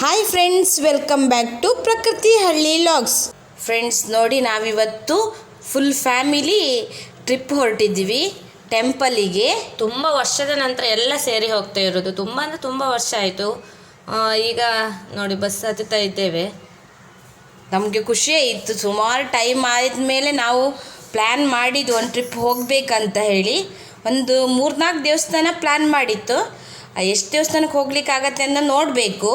Hi friends welcome back to Prakruthi ಹಳ್ಳಿ logs friends ನೋಡಿ ನಾವಿವತ್ತು ಫುಲ್ ಫ್ಯಾಮಿಲಿ ಟ್ರಿಪ್ ಹೊರಟಿದ್ದೀವಿ. ಟೆಂಪಲಿಗೆ ತುಂಬ ವರ್ಷದ ನಂತರ ಎಲ್ಲ ಸೇರಿ ಹೋಗ್ತಾ ಇರೋದು. ತುಂಬ ಅಂದರೆ ತುಂಬ ವರ್ಷ ಆಯಿತು. ಈಗ ನೋಡಿ ಬಸ್ ಹತ್ತುತ್ತಾ ಇದ್ದೇವೆ. ನಮಗೆ ಖುಷಿಯೇ ಇತ್ತು. ಸುಮಾರು ಟೈಮ್ ಆದಮೇಲೆ ನಾವು ಪ್ಲ್ಯಾನ್ ಮಾಡಿದ್ದು ಒಂದು ಟ್ರಿಪ್ ಹೋಗಬೇಕಂತ ಹೇಳಿ. ಒಂದು ಮೂರ್ನಾಲ್ಕು ದೇವಸ್ಥಾನ ಪ್ಲ್ಯಾನ್ ಮಾಡಿತ್ತು. ಎಷ್ಟು ದೇವಸ್ಥಾನಕ್ಕೆ ಹೋಗ್ಲಿಕ್ಕಾಗತ್ತೆ ಅಂತ ನೋಡಬೇಕು.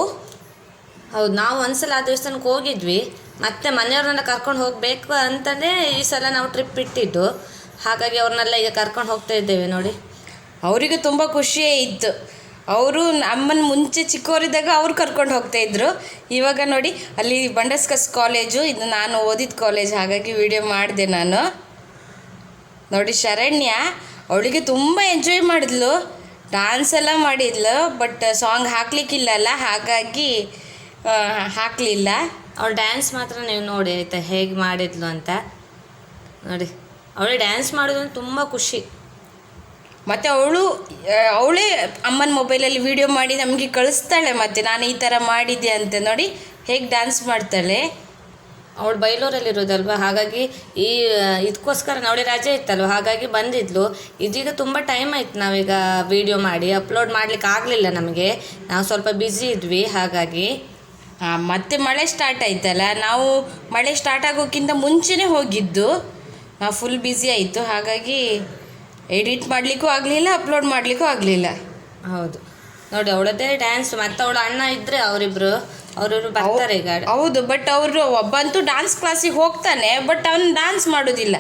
ಹೌದು, ನಾವು ಒಂದ್ಸಲ ಆ ದೇವಸ್ಥಾನಕ್ಕೆ ಹೋಗಿದ್ವಿ. ಮತ್ತೆ ಮನೆಯವ್ರನ್ನೆಲ್ಲ ಕರ್ಕೊಂಡು ಹೋಗಬೇಕು ಅಂತಲೇ ಈ ಸಲ ನಾವು ಟ್ರಿಪ್ ಇಟ್ಟಿದ್ದು. ಹಾಗಾಗಿ ಅವ್ರನ್ನೆಲ್ಲ ಈಗ ಕರ್ಕೊಂಡು ಹೋಗ್ತಾ ಇದ್ದೇವೆ ನೋಡಿ. ಅವರಿಗೂ ತುಂಬ ಖುಷಿಯೇ ಇತ್ತು. ಅವರು ನಮ್ಮನ್ನು ಮುಂಚೆ ಚಿಕ್ಕವರಿದ್ದಾಗ ಅವ್ರು ಕರ್ಕೊಂಡು ಹೋಗ್ತಾ ಇದ್ರು. ಇವಾಗ ನೋಡಿ, ಅಲ್ಲಿ ಬಂಡಸ್ಕಸ್ ಕಾಲೇಜು, ಇದು ನಾನು ಓದಿದ ಕಾಲೇಜ್, ಹಾಗಾಗಿ ವಿಡಿಯೋ ಮಾಡಿದೆ ನಾನು. ನೋಡಿ, ಶರಣ್ಯ, ಅವಳಿಗೆ ತುಂಬ ಎಂಜಾಯ್ ಮಾಡಿದ್ಲು. ಡಾನ್ಸ್ ಎಲ್ಲ ಮಾಡಿದ್ಲು ಬಟ್ ಸಾಂಗ್ ಹಾಕ್ಲಿಕ್ಕಿಲ್ಲಲ್ಲ ಹಾಗಾಗಿ ಹಾಕಲಿಲ್ಲ. ಅವಳು ಡ್ಯಾನ್ಸ್ ಮಾತ್ರ ನೀವು ನೋಡಿ, ಆಯಿತಾ? ಹೇಗೆ ಮಾಡಿದ್ಲು ಅಂತ. ನೋಡಿ, ಅವಳು ಡ್ಯಾನ್ಸ್ ಮಾಡೋದು ಅಂದ್ರೆ ತುಂಬ ಖುಷಿ. ಮತ್ತು ಅವಳು ಅವಳೇ ಅಮ್ಮನ ಮೊಬೈಲಲ್ಲಿ ವಿಡಿಯೋ ಮಾಡಿ ನಮಗೆ ಕಳಿಸ್ತಾಳೆ ಮತ್ತು, ನಾನು ಈ ಥರ ಮಾಡಿದ್ದೆ ಅಂತ ನೋಡಿ ಹೇಗೆ ಡ್ಯಾನ್ಸ್ ಮಾಡ್ತಾಳೆ. ಅವಳು ಬೈಲೂರಲ್ಲಿರೋದಲ್ವ ಹಾಗಾಗಿ ಈ ಇದಕ್ಕೋಸ್ಕರ ಅವಳಿ ರಜೆ ಇತ್ತಲ್ವ? ಹಾಗಾಗಿ ಬಂದಿದ್ಲು. ಇದೀಗ ತುಂಬ ಟೈಮ್ ಆಯ್ತು ನಾವೀಗ ವಿಡಿಯೋ ಮಾಡಿ ಅಪ್ಲೋಡ್ ಮಾಡಲಿಕ್ಕೆ ಆಗಲಿಲ್ಲ ನಮಗೆ. ನಾವು ಸ್ವಲ್ಪ ಬ್ಯುಸಿ ಇದ್ವಿ, ಹಾಗಾಗಿ. ಆ, ಮತ್ತೆ ಮಳೆ ಸ್ಟಾರ್ಟ್ ಆಯ್ತಲ್ಲ ನಾವು ಮಳೆ ಸ್ಟಾರ್ಟ್ ಆಗೋಕ್ಕಿಂತ ಮುಂಚೆನೇ ಹೋಗಿದ್ದು. ನಾವು ಫುಲ್ ಬ್ಯುಸಿ ಆಯಿತು. ಹಾಗಾಗಿ ಎಡಿಟ್ ಮಾಡಲಿಕ್ಕೂ ಆಗಲಿಲ್ಲ ಅಪ್ಲೋಡ್ ಮಾಡಲಿಕ್ಕೂ ಆಗಲಿಲ್ಲ. ಹೌದು. ನೋಡಿ ಅವಳದೇ ಡ್ಯಾನ್ಸ್ ಮತ್ತೆ ಅವಳ ಅಣ್ಣ ಇದ್ದರೆ ಅವರಿಬ್ರು ಅವರಿಬ್ರು ಬರ್ತಾರೆ ಈಗ. ಹೌದು ಬಟ್ ಅವರು ಒಬ್ಬಂತೂ ಡ್ಯಾನ್ಸ್ ಕ್ಲಾಸಿಗೆ ಹೋಗ್ತಾನೆ ಬಟ್ ಅವನು ಡ್ಯಾನ್ಸ್ ಮಾಡೋದಿಲ್ಲ.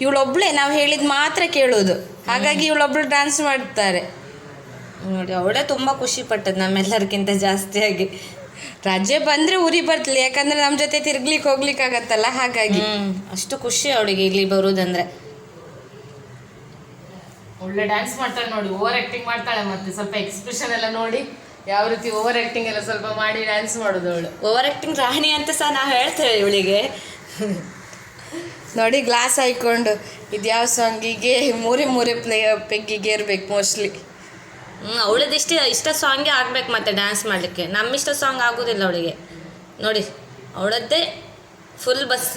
ಇವಳೊಬ್ಳೆ ನಾವು ಹೇಳಿದ ಮಾತ್ರ ಕೇಳೋದು. ಹಾಗಾಗಿ ಇವಳೊಬ್ಳು ಡ್ಯಾನ್ಸ್ ಮಾಡ್ತಾರೆ. ನೋಡಿ ಅವಳೇ ತುಂಬ ಖುಷಿ ಪಟ್ಟದ್ದು ನಮ್ಮೆಲ್ಲರಿಗಿಂತ ಜಾಸ್ತಿಯಾಗಿ. ರಜೆ ಬಂದ್ರೆ ಉರಿ ಬರ್ತಲಿ ಯಾಕಂದ್ರೆ ನಮ್ಮ ಜೊತೆ ತಿರ್ಗ್ಲಿಕ್ಕೆ ಹೋಗ್ಲಿಕ್ಕೆ ಆಗತ್ತಲ್ಲ ಹಾಗಾಗಿ. ಹ್ಮ್ ಅಷ್ಟು ಖುಷಿ ಅವಳಿಗೆ ಇಲ್ಲಿ ಬರುದಂದ್ರೆ. ಒಳ್ಳೆ ಡ್ಯಾನ್ಸ್ ಮಾಡ್ತಾಳೆ ನೋಡಿ ಓವರ್ ಆಕ್ಟಿಂಗ್ ಮಾಡ್ತಾಳೆ ಮತ್ತೆ ಸ್ವಲ್ಪ ಎಕ್ಸ್ಪ್ರೆಷನ್ ಎಲ್ಲ ನೋಡಿ ಯಾವ ರೀತಿ ಓವರ್ ಆಕ್ಟಿಂಗ್ ಎಲ್ಲ ಸ್ವಲ್ಪ ಮಾಡಿ ಡ್ಯಾನ್ಸ್ ಮಾಡೋದು ಅವಳು. ಓವರ್ ಆಕ್ಟಿಂಗ್ ರಾಣಿ ಅಂತ ಸಹ ನಾವು ಹೇಳ್ತೇವೆ ಇವಳಿಗೆ. ನೋಡಿ ಗ್ಲಾಸ್ ಹಾಕೊಂಡು ಇದ್ಯಾವ ಸಾಂಗಿಗೆ ಮೂರೇ ಮೂರೇ ಪ್ಲೇ ಪೆಗ್ಗಿಗೆ ಇರ್ಬೇಕು ಮೋಸ್ಟ್ಲಿ ಹ್ಞೂ ಇಷ್ಟ ಇಷ್ಟ ಸಾಂಗೇ ಆಗ್ಬೇಕು ಮತ್ತೆ ಡ್ಯಾನ್ಸ್ ಮಾಡಲಿಕ್ಕೆ. ನಮ್ಮಿಷ್ಟ ಸಾಂಗ್ ಆಗೋದಿಲ್ಲ ಅವಳಿಗೆ. ನೋಡಿ, ಅವಳದ್ದೇ ಫುಲ್ ಬಸ್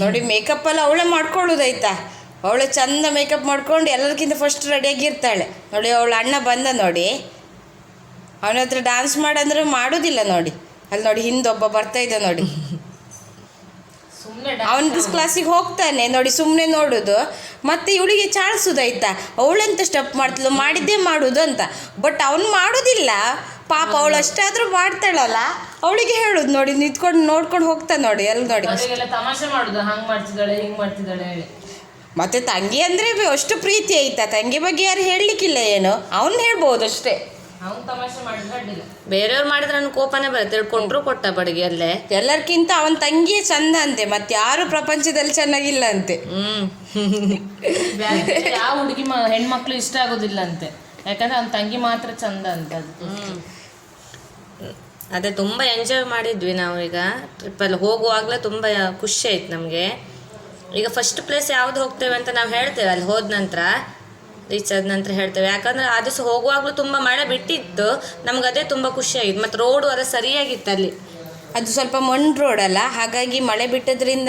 ನೋಡಿ ಮೇಕಪ್ ಎಲ್ಲ ಅವಳೇ ಮಾಡ್ಕೊಳ್ಳೋದಾಯ್ತಾ ಅವಳು ಚಂದ ಮೇಕಪ್ ಮಾಡ್ಕೊಂಡು ಎಲ್ಲರಿಗಿಂತ ಫಸ್ಟ್ ರೆಡಿಯಾಗಿರ್ತಾಳೆ ನೋಡಿ, ಅವಳ ಅಣ್ಣ ಬಂದ ನೋಡಿ. ಅವನ ಹತ್ರ ಡ್ಯಾನ್ಸ್ ಮಾಡಂದ್ರೆ ಮಾಡೋದಿಲ್ಲ ನೋಡಿ. ಅಲ್ಲಿ ನೋಡಿ, ಹಿಂದೊಬ್ಬ ಬರ್ತಾ ಇದ್ದ ನೋಡಿ. ಸುಮ್ಮನೆ ಅವನ ಕ್ಲಾಸಿಗೆ ಹೋಗ್ತಾನೆ ನೋಡಿ ಸುಮ್ಮನೆ ನೋಡೋದು. ಮತ್ತೆ ಇವಳಿಗೆ ಚಾಳಿಸೋದಾಯ್ತಾ ಅವಳೆಂತ ಸ್ಟೆಪ್ ಮಾಡ್ತಿಲ್ಲ ಮಾಡಿದ್ದೇ ಮಾಡೋದು ಅಂತ. ಬಟ್ ಅವನು ಮಾಡೋದಿಲ್ಲ. ಪಾಪ ಅವಳು ಅಷ್ಟಾದ್ರೂ ಮಾಡ್ತಾಳಲ್ಲ. ಅವಳಿಗೆ ಹೇಳುದು ನೋಡಿ ನಿಂತ್ಕೊಂಡು ನೋಡ್ಕೊಂಡು ಹೋಗ್ತಾನೆ ನೋಡಿ ಎಲ್ಲಿ ನೋಡಿ. ತಮಾಷೆ ಮಾಡುದು ಹಂಗ್ ಮಾಡ್ತಿದ್ದಾಳೆ ಹಿಂಗ್ ಮಾಡ್ತಿದ್ದಾಳೆ ಹೇಳಿ. ಮತ್ತೆ ತಂಗಿ ಅಂದ್ರೆ ಅಷ್ಟು ಪ್ರೀತಿ ಆಯ್ತಾ? ತಂಗಿ ಬಗ್ಗೆ ಯಾರು ಹೇಳಲಿಕ್ಕಿಲ್ಲ ಏನು? ಅವನು ಹೇಳ್ಬೋದು ಅಷ್ಟೇ. ಅವ್ನು ತಮಾಷೆ ಮಾಡಿದ್ರೆ ಅಡ್ಡಿಲ್ಲ. ಬೇರೆಯವ್ರು ಮಾಡಿದ್ರೆ ನನ್ನ ಕೋಪನೇ ಬರುತ್ತೆ ತಿಳ್ಕೊಂಡ್ರು ಕೊಟ್ಟ ಬಡಿಗೆ ಅಲ್ಲೇ. ಎಲ್ಲರಿಗಿಂತ ಅವನ ತಂಗಿಯೇ ಚಂದ ಅಂತೆ ಮತ್ತೆ ಯಾರು ಪ್ರಪಂಚದಲ್ಲಿ ಚೆನ್ನಾಗಿಲ್ಲ ಅಂತೆ. ಹ್ಮ್. ಯಾವ ಹುಡುಗಿ ಮ ಹೆಣ್ಮಕ್ಳು ಇಷ್ಟ ಆಗೋದಿಲ್ಲ ಅಂತೆ. ಯಾಕಂದ್ರೆ ಅವನ್ ತಂಗಿ ಮಾತ್ರ ಚಂದ ಅಂತ ಅದು. ಅದೇ ತುಂಬ ಎಂಜಾಯ್ ಮಾಡಿದ್ವಿ ನಾವು ಈಗ. ಟ್ರಿಪ್ಪಲ್ಲಿ ಹೋಗುವಾಗಲೇ ತುಂಬ ಖುಷಿ ಆಯ್ತು ನಮಗೆ. ಈಗ ಫಸ್ಟ್ ಪ್ಲೇಸ್ ಯಾವ್ದು ಹೋಗ್ತೇವೆ ಅಂತ ನಾವು ಹೇಳ್ತೇವೆ. ಅಲ್ಲಿ ಹೋದ ನಂತರ ರೀಚ್ ಆದ ನಂತರ ಹೇಳ್ತೇವೆ. ಯಾಕಂದ್ರೆ ಆ ದಿವಸ ಹೋಗುವಾಗಲೂ ತುಂಬ ಮಳೆ ಬಿಟ್ಟಿತ್ತು. ನಮ್ಗೆ ಅದೇ ತುಂಬ ಖುಷಿ ಆಯ್ತು. ಮತ್ತು ರೋಡು ಅದ ಸರಿಯಾಗಿತ್ತು ಅಲ್ಲಿ. ಅದು ಸ್ವಲ್ಪ ಮಣ್ಣು ರೋಡ್ ಅಲ್ಲ. ಹಾಗಾಗಿ ಮಳೆ ಬಿಟ್ಟದ್ರಿಂದ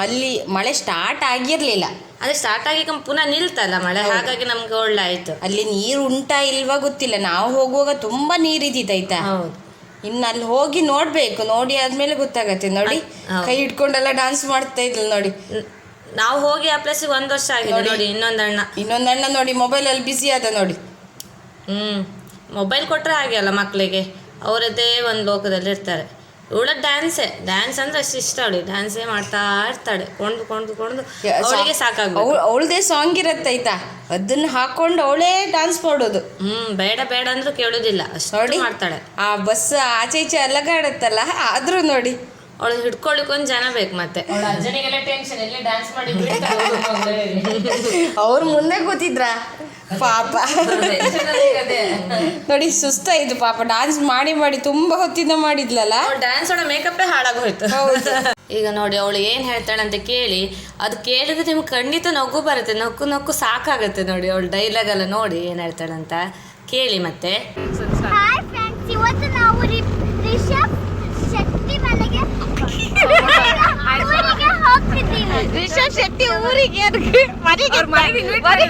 ಅಲ್ಲಿ ಮಳೆ ಸ್ಟಾರ್ಟ್ ಆಗಿರಲಿಲ್ಲ. ಅದೇ ಸ್ಟಾರ್ಟ್ ಆಗಿ ಪುನಃ ನಿಲ್ತಲ್ಲ ಮಳೆ. ಹಾಗಾಗಿ ನಮ್ಗೆ ಒಳ್ಳೆ ಆಯ್ತು. ಅಲ್ಲಿ ನೀರು ಉಂಟಾ ಇಲ್ವಾ ಗೊತ್ತಿಲ್ಲ. ನಾವು ಹೋಗುವಾಗ ತುಂಬ ನೀರಿದ್ದಿದ್ದಾಯ್ತಾ ಹೌದು. ಇನ್ನು ಅಲ್ಲಿ ಹೋಗಿ ನೋಡ್ಬೇಕು. ನೋಡಿ ಆದ್ಮೇಲೆ ಗೊತ್ತಾಗತ್ತೆ. ನೋಡಿ ಕೈ ಹಿಡ್ಕೊಂಡೆಲ್ಲ ಡಾನ್ಸ್ ಮಾಡ್ತಾ ಇದ್ಲು ನೋಡಿ. ನಾವು ಹೋಗಿ ಆ ಪ್ಲೇಸಿಗೆ ಒಂದು ವರ್ಷ ಆಗಿದೆ ನೋಡಿ ಇನ್ನೊಂದು ಅಣ್ಣ. ಇನ್ನೊಂದು ಅಣ್ಣ ನೋಡಿ ಮೊಬೈಲಲ್ಲಿ ಬಿಸಿ ಆದ ನೋಡಿ. ಹ್ಮ್ ಮೊಬೈಲ್ ಕೊಟ್ಟರೆ ಹಾಗೆ ಅಲ್ಲ ಮಕ್ಕಳಿಗೆ ಅವರದ್ದೇ ಒಂದು ಲೋಕದಲ್ಲಿ ಇರ್ತಾರೆ. ಇವಳ ಡ್ಯಾನ್ಸೇ ಡ್ಯಾನ್ಸ್ ಅಂದ್ರೆ ಅಷ್ಟು ಇಷ್ಟ ಅವಳಿಗೆ. ಡ್ಯಾನ್ಸೇ ಮಾಡ್ತಾ ಇರ್ತಾಳೆ. ಕೊಂಡು ಕೊಂಡು ಕೊಂಡು ಅವಳಿಗೆ ಅವಳು ಅವಳದೇ ಸಾಂಗ್ ಇರತ್ತಾಯ್ತಾ ಅದನ್ನ ಹಾಕೊಂಡು ಅವಳೇ ಡಾನ್ಸ್ ಮಾಡೋದು. ಹ್ಮ್ ಬೇಡ ಬೇಡ ಅಂದ್ರೂ ಕೇಳೋದಿಲ್ಲ. ಅಷ್ಟು ಮಾಡ್ತಾಳೆ. ಆ ಬಸ್ ಆಚೆ ಈಚೆ ಅಲಗಾಡತ್ತಲ್ಲ ಆದ್ರೂ ನೋಡಿ. ಅವಳು ಹಿಡ್ಕೊಳ್ಳಿಕ್ ಒಂದು ಜನ ಬೇಕು ಮತ್ತೆ. ಅವ್ರ ಅಜ್ಜನಿಗೆಲ್ಲ ಟೆನ್ಷನ್ ಎಲ್ಲಿ ಡ್ಯಾನ್ಸ್ ಮಾಡಿ ಬೀಳ್ತಾಳೆ ಅವ್ರು ಮಗಳು ಮುಂದೆ ಕೂತಿದ್ರ? ಪಾಪ. ನೋಡಿ ಸುಸ್ತಾಯ್ತು ಪಾಪ. ಡಾನ್ಸ್ ಮಾಡಿ ಮಾಡಿ ತುಂಬಾ ಹೊತ್ತಿಂದ ಮಾಡಿದ್ಲಲ್ಲ? ಡಾನ್ಸ್ ಡ್ಯಾನ್ಸ್ ಅವಳ ಮೇಕಪ್ಪೇ ಹಾಳಾಗೋಯ್ತು ಈಗ ನೋಡಿ ಅವಳು ಏನ್ ಹೇಳ್ತಾಳೆ ಅಂತ ಕೇಳಿ ಅದು ಕೇಳಿದ್ರೆ ನಿಮ್ಗೆ ಖಂಡಿತ ನಗು ಬರುತ್ತೆ. ನಕ್ಕು ನಕ್ಕು ಸಾಕಾಗುತ್ತೆ ನೋಡಿ ಅವಳು ಡೈಲಾಗ್ ಎಲ್ಲ ನೋಡಿ ಏನ್ ಹೇಳ್ತಾಳಂತ ಅಂತ. ಕೇಳಿ ಮತ್ತೆ. ಹಾಯ್ ಫ್ರೆಂಡ್ಸ್ ಇವತ್ತು ನಾವು ರಿಷಬ್ ಶೆಟ್ಟಿ ಊರಿಗೆ ಅದಕ್ಕೆ ಮನೆಗೆ ಮುಂದೆ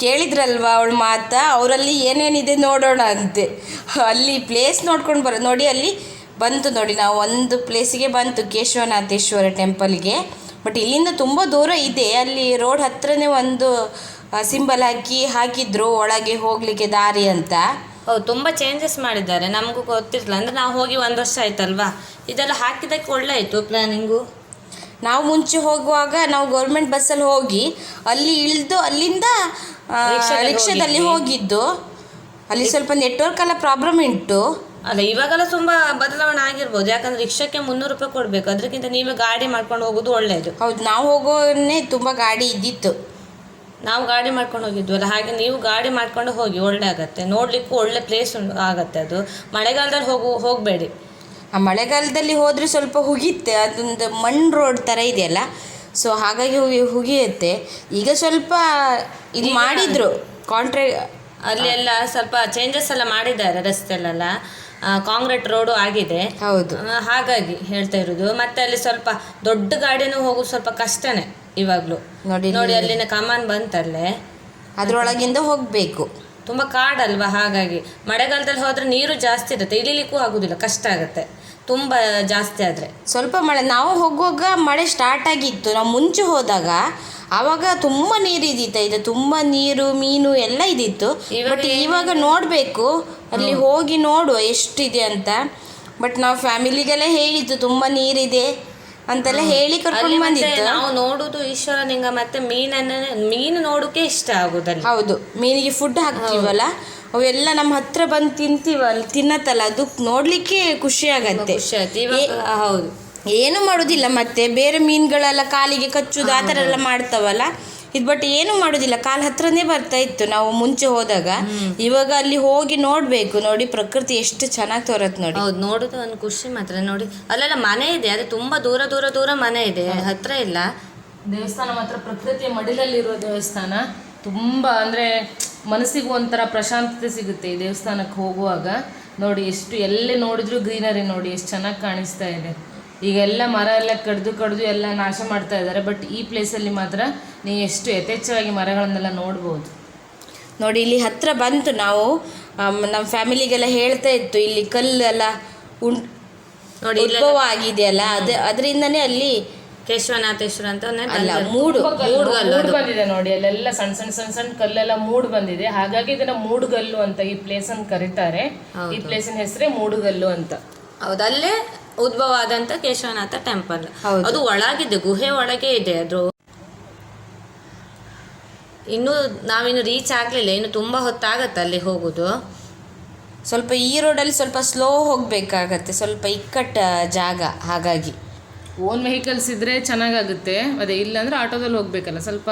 ಕೇಳಿದ್ರಲ್ವಾ ಅವಳ ಮಾತ? ಅವರಲ್ಲಿ ಏನೇನಿದೆ ನೋಡೋಣ ಅಂತೆ. ಅಲ್ಲಿ ಪ್ಲೇಸ್ ನೋಡ್ಕೊಂಡು ಬರೋ, ನೋಡಿ ಅಲ್ಲಿ ಬಂತು ನೋಡಿ, ನಾವು ಒಂದು ಪ್ಲೇಸಿಗೆ ಬಂತು, ಕೇಶವನಾಥೇಶ್ವರ ಟೆಂಪಲ್ಗೆ ಬಟ್ ಇಲ್ಲಿಂದ ತುಂಬ ದೂರ ಇದೆ. ಅಲ್ಲಿ ರೋಡ್ ಹತ್ರನೇ ಒಂದು ಸಿಂಬಲ್ ಹಾಕಿ, ಹಾಕಿದ್ರು, ಒಳಗೆ ಹೋಗಲಿಕ್ಕೆ ದಾರಿ ಅಂತ. ಹೌದು ತುಂಬ ಚೇಂಜಸ್ ಮಾಡಿದ್ದಾರೆ. ನಮಗೂ ಗೊತ್ತಿರಲಿಲ್ಲ. ಅಂದರೆ ನಾವು ಹೋಗಿ ಒಂದು ವರ್ಷ ಆಯ್ತಲ್ವಾ? ಇದೆಲ್ಲ ಹಾಕಿದ್ದಕ್ಕೆ ಒಳ್ಳೆ ಆಯಿತು ಪ್ಲ್ಯಾನಿಂಗು ನಾವು ಮುಂಚೆ ಹೋಗುವಾಗ ನಾವು ಗೌರ್ಮೆಂಟ್ ಬಸ್ಸಲ್ಲಿ ಹೋಗಿ ಅಲ್ಲಿ ಇಳಿದು ಅಲ್ಲಿಂದ ರಿಕ್ಷಾದಲ್ಲಿ ಹೋಗಿದ್ದು. ಅಲ್ಲಿ ಸ್ವಲ್ಪ ನೆಟ್ವರ್ಕ್ ಎಲ್ಲ ಪ್ರಾಬ್ಲಮ್ ಉಂಟು ಅಲ್ಲ ಇವಾಗೆಲ್ಲ ತುಂಬ ಬದಲಾವಣೆ ಆಗಿರ್ಬೋದು. ಯಾಕಂದ್ರೆ ರಿಕ್ಷಾಕ್ಕೆ ಮುನ್ನೂರು ರೂಪಾಯಿ ಕೊಡಬೇಕು. ಅದಕ್ಕಿಂತ ನೀವೇ ಗಾಡಿ ಮಾಡ್ಕೊಂಡು ಹೋಗೋದು ಒಳ್ಳೆಯದು ಹೌದು ನಾವು ಹೋಗೋನೇ ತುಂಬ ಗಾಡಿ ಇದ್ದಿತ್ತು. ನಾವು ಗಾಡಿ ಮಾಡ್ಕೊಂಡು ಹೋಗಿದ್ವಲ್ಲ ಹಾಗೆ ನೀವು ಗಾಡಿ ಮಾಡ್ಕೊಂಡು ಹೋಗಿ ಒಳ್ಳೆ ಆಗತ್ತೆ. ನೋಡ್ಲಿಕ್ಕೂ ಒಳ್ಳೆ ಪ್ಲೇಸ್ ಆಗತ್ತೆ ಅದು. ಮಳೆಗಾಲದಲ್ಲಿ ಹೋಗು ಹೋಗಬೇಡಿ. ಆ ಮಳೆಗಾಲದಲ್ಲಿ ಹೋದರೆ ಸ್ವಲ್ಪ ಹುಗಿತ್ತೆ ಅದೊಂದು ಮಣ್ಣು ರೋಡ್ ಥರ ಇದೆಯಲ್ಲ? ಸೊ ಹಾಗಾಗಿ ಹುಗಿ ಹುಗಿಯುತ್ತೆ. ಈಗ ಸ್ವಲ್ಪ ಇದು ಮಾಡಿದರು. ಕಾಂಟ್ರಾ ಅಲ್ಲಿ ಎಲ್ಲ ಸ್ವಲ್ಪ ಚೇಂಜಸ್ ಎಲ್ಲ ಮಾಡಿದ್ದಾರೆ ರಸ್ತೆಲೆಲ್ಲ. ಕಾಂಕ್ರೀಟ್ ರೋಡು ಆಗಿದೆ. ಹೌದು. ಹಾಗಾಗಿ ಹೇಳ್ತಾ ಇರೋದು. ಮತ್ತೆ ಅಲ್ಲಿ ಸ್ವಲ್ಪ ದೊಡ್ಡ ಗಾಡಿನೂ ಹೋಗೋದು ಸ್ವಲ್ಪ ಕಷ್ಟನೇ ಇವಾಗಲೂ. ನೋಡಿ ನೋಡಿ ಅಲ್ಲಿನ ಕಮಾನ್ ಬಂತಲ್ಲೇ. ಅದರೊಳಗಿಂದ ಹೋಗಬೇಕು. ತುಂಬ ಕಾಡಲ್ವಾ ಹಾಗಾಗಿ. ಮಳೆಗಾಲದಲ್ಲಿ ಹೋದರೆ ನೀರು ಜಾಸ್ತಿ ಇರುತ್ತೆ. ಇಳಿಲಿಕ್ಕೂ ಆಗೋದಿಲ್ಲ ಕಷ್ಟ ಆಗುತ್ತೆ. ತುಂಬ ಜಾಸ್ತಿ ಆದರೆ. ಸ್ವಲ್ಪ ಮಳೆ ನಾವು ಹೋಗುವಾಗ ಮಳೆ ಸ್ಟಾರ್ಟ್ ಆಗಿತ್ತು. ನಾವು ಮುಂಚೆ ಹೋದಾಗ ಆವಾಗ ತುಂಬ ನೀರು ಇದ್ದಿತ್ತು ಇದು. ತುಂಬ ನೀರು ಮೀನು ಎಲ್ಲ ಇದ್ದಿತ್ತು ಬಟ್ ಇವಾಗ ನೋಡಬೇಕು. ಅಲ್ಲಿ ಹೋಗಿ ನೋಡುವ ಎಷ್ಟಿದೆ ಅಂತ. ಬಟ್ ನಾವು ಫ್ಯಾಮಿಲಿಗೆಲ್ಲ ಹೇಳಿದ್ದು ತುಂಬ ನೀರಿದೆ. ಅಂತೆಲ್ಲ ಹೇಳಿ ಕರ್ಕೊಂಡು ಬಂದಿತ್ತು ನಾವು ನೋಡುದು ಈಶ್ವರನಿಂಗ ಮತ್ತೆ ಮೀನನ್ನ ಮೀನು ನೋಡೋಕೆ ಇಷ್ಟ ಆಗುದಲ್ಲ. ಹೌದು ಮೀನಿಗೆ ಫುಡ್ ಹಾಕ್ತೀವಲ್ಲ ಅವೆಲ್ಲ ನಮ್ಮ ಹತ್ರ ಬಂದು ತಿಂತೀವಲ್ಲ ತಿನ್ನತ್ತಲ್ಲ ಅದು ನೋಡ್ಲಿಕ್ಕೆ ಖುಷಿ ಆಗತ್ತೆ. ಹೌದು. ಏನು ಮಾಡುದಿಲ್ಲ ಮತ್ತೆ ಬೇರೆ ಮೀನುಗಳೆಲ್ಲ ಕಾಲಿಗೆ ಕಚ್ಚುದು ಆ ಥರ ಎಲ್ಲ ಮಾಡ್ತಾವಲ್ಲ. ಇದು ಬಟ್ ಏನು ಮಾಡೋದಿಲ್ಲ. ಕಾಲ್ ಹತ್ರನೇ ಬರ್ತಾ ಇತ್ತು. ನಾವು ಮುಂಚೆ ಹೋದಾಗ ಇವಾಗ ಅಲ್ಲಿ ಹೋಗಿ ನೋಡ್ಬೇಕು. ನೋಡಿ ಪ್ರಕೃತಿ ಎಷ್ಟು ಚೆನ್ನಾಗಿ ತೋರತ್ ನೋಡಿ. ಹೌದು ನೋಡೋದು ಒಂದು ಖುಷಿ ಮಾತ್ರ. ನೋಡಿ ಅಲ್ಲೆಲ್ಲ ಮನೆ ಇದೆ. ಅದು ತುಂಬಾ ದೂರ ದೂರ ದೂರ ಮನೆ ಇದೆ. ಹತ್ರ ಇಲ್ಲ. ದೇವಸ್ಥಾನ ಮಾತ್ರ ಪ್ರಕೃತಿಯ ಮಡಿಲಲ್ಲಿರುವ ದೇವಸ್ಥಾನ. ತುಂಬಾ ಅಂದ್ರೆ ಮನಸ್ಸಿಗೂ ಒಂಥರ ಪ್ರಶಾಂತತೆ ಸಿಗುತ್ತೆ ಈ ದೇವಸ್ಥಾನಕ್ಕೆ ಹೋಗುವಾಗ. ನೋಡಿ ಎಷ್ಟು ಎಲ್ಲೇ ನೋಡಿದ್ರು ಗ್ರೀನರಿ ನೋಡಿ. ಎಷ್ಟು ಚೆನ್ನಾಗಿ ಕಾಣಿಸ್ತಾ ಇದೆ. ಈಗ ಎಲ್ಲ ಮರ ಎಲ್ಲ ಕಡ್ದು ಕಡ್ದು ಎಲ್ಲ ನಾಶ ಮಾಡ್ತಾ ಇದ್ದಾರೆ. ಬಟ್ ಈ ಪ್ಲೇಸಲ್ಲಿ ಮಾತ್ರ ನೀವು ಎಷ್ಟು ಯಥೇಚ್ಛವಾಗಿ ಮರಗಳನ್ನೆಲ್ಲ ನೋಡ್ಬೋದು. ನೋಡಿ ಇಲ್ಲಿ ಹತ್ರ ಬಂತು ನಾವು. ನಮ್ಮ ಫ್ಯಾಮಿಲಿಗೆಲ್ಲ ಹೇಳ್ತಾ ಇತ್ತು ಇಲ್ಲಿ ಕಲ್ಲೆಲ್ಲ ಉಂಟ್ ನೋಡಿ ಉದ್ಭವ ಆಗಿದೆಯಲ್ಲ ಅದ ಅದರಿಂದನೇ ಅಲ್ಲಿ ಕೇಶವನಾಥೇಶ್ವರ ಅಂತ ಅಲ್ಲ. ಮೂಡು ಮೂಡ್ಗಲ್ಲು ಮೂಡ್ ಬಂದಿದೆ ನೋಡಿ ಅಲ್ಲೆಲ್ಲ ಸಣ್ಣ ಸಣ್ಣ ಸಣ್ಣ ಸಣ್ಣ ಕಲ್ಲೆಲ್ಲ ಮೂಡ್ ಬಂದಿದೆ. ಹಾಗಾಗಿ ಇದನ್ನ ಮೂಡುಗಲ್ಲು ಅಂತ ಈ ಪ್ಲೇಸ್ ಅನ್ನು ಕರೀತಾರೆ. ಈ ಪ್ಲೇಸ್ ಹೆಸರೇ ಮೂಡುಗಲ್ಲು ಅಂತ. ಹೌದು ಅಲ್ಲೇ ಉದ್ಭವ ಆದಂತ ಕೇಶವನಾಥ ಟೆಂಪಲ್. ಅದು ಒಳಗಿದೆ ಗುಹೆ ಒಳಗೆ ಇದೆ ಅದು. ಇನ್ನು ನಾವಿನ್ನು ರೀಚ್ ಆಗ್ಲಿಲ್ಲ ಇನ್ನು ತುಂಬಾ ಹೊತ್ತಾಗತ್ತೆ ಅಲ್ಲಿ ಹೋಗುದು. ಸ್ವಲ್ಪ ಈ ರೋಡಲ್ಲಿ ಸ್ವಲ್ಪ ಸ್ಲೋ ಹೋಗಬೇಕಾಗತ್ತೆ ಸ್ವಲ್ಪ ಇಕ್ಕಟ್ಟ ಜಾಗ ಹಾಗಾಗಿ. ಓನ್ ವೆಹಿಕಲ್ಸ್ ಇದ್ರೆ ಚೆನ್ನಾಗಾಗುತ್ತೆ ಅದೇ ಇಲ್ಲಾಂದ್ರೆ ಆಟೋದಲ್ಲಿ ಹೋಗ್ಬೇಕಲ್ಲ ಸ್ವಲ್ಪ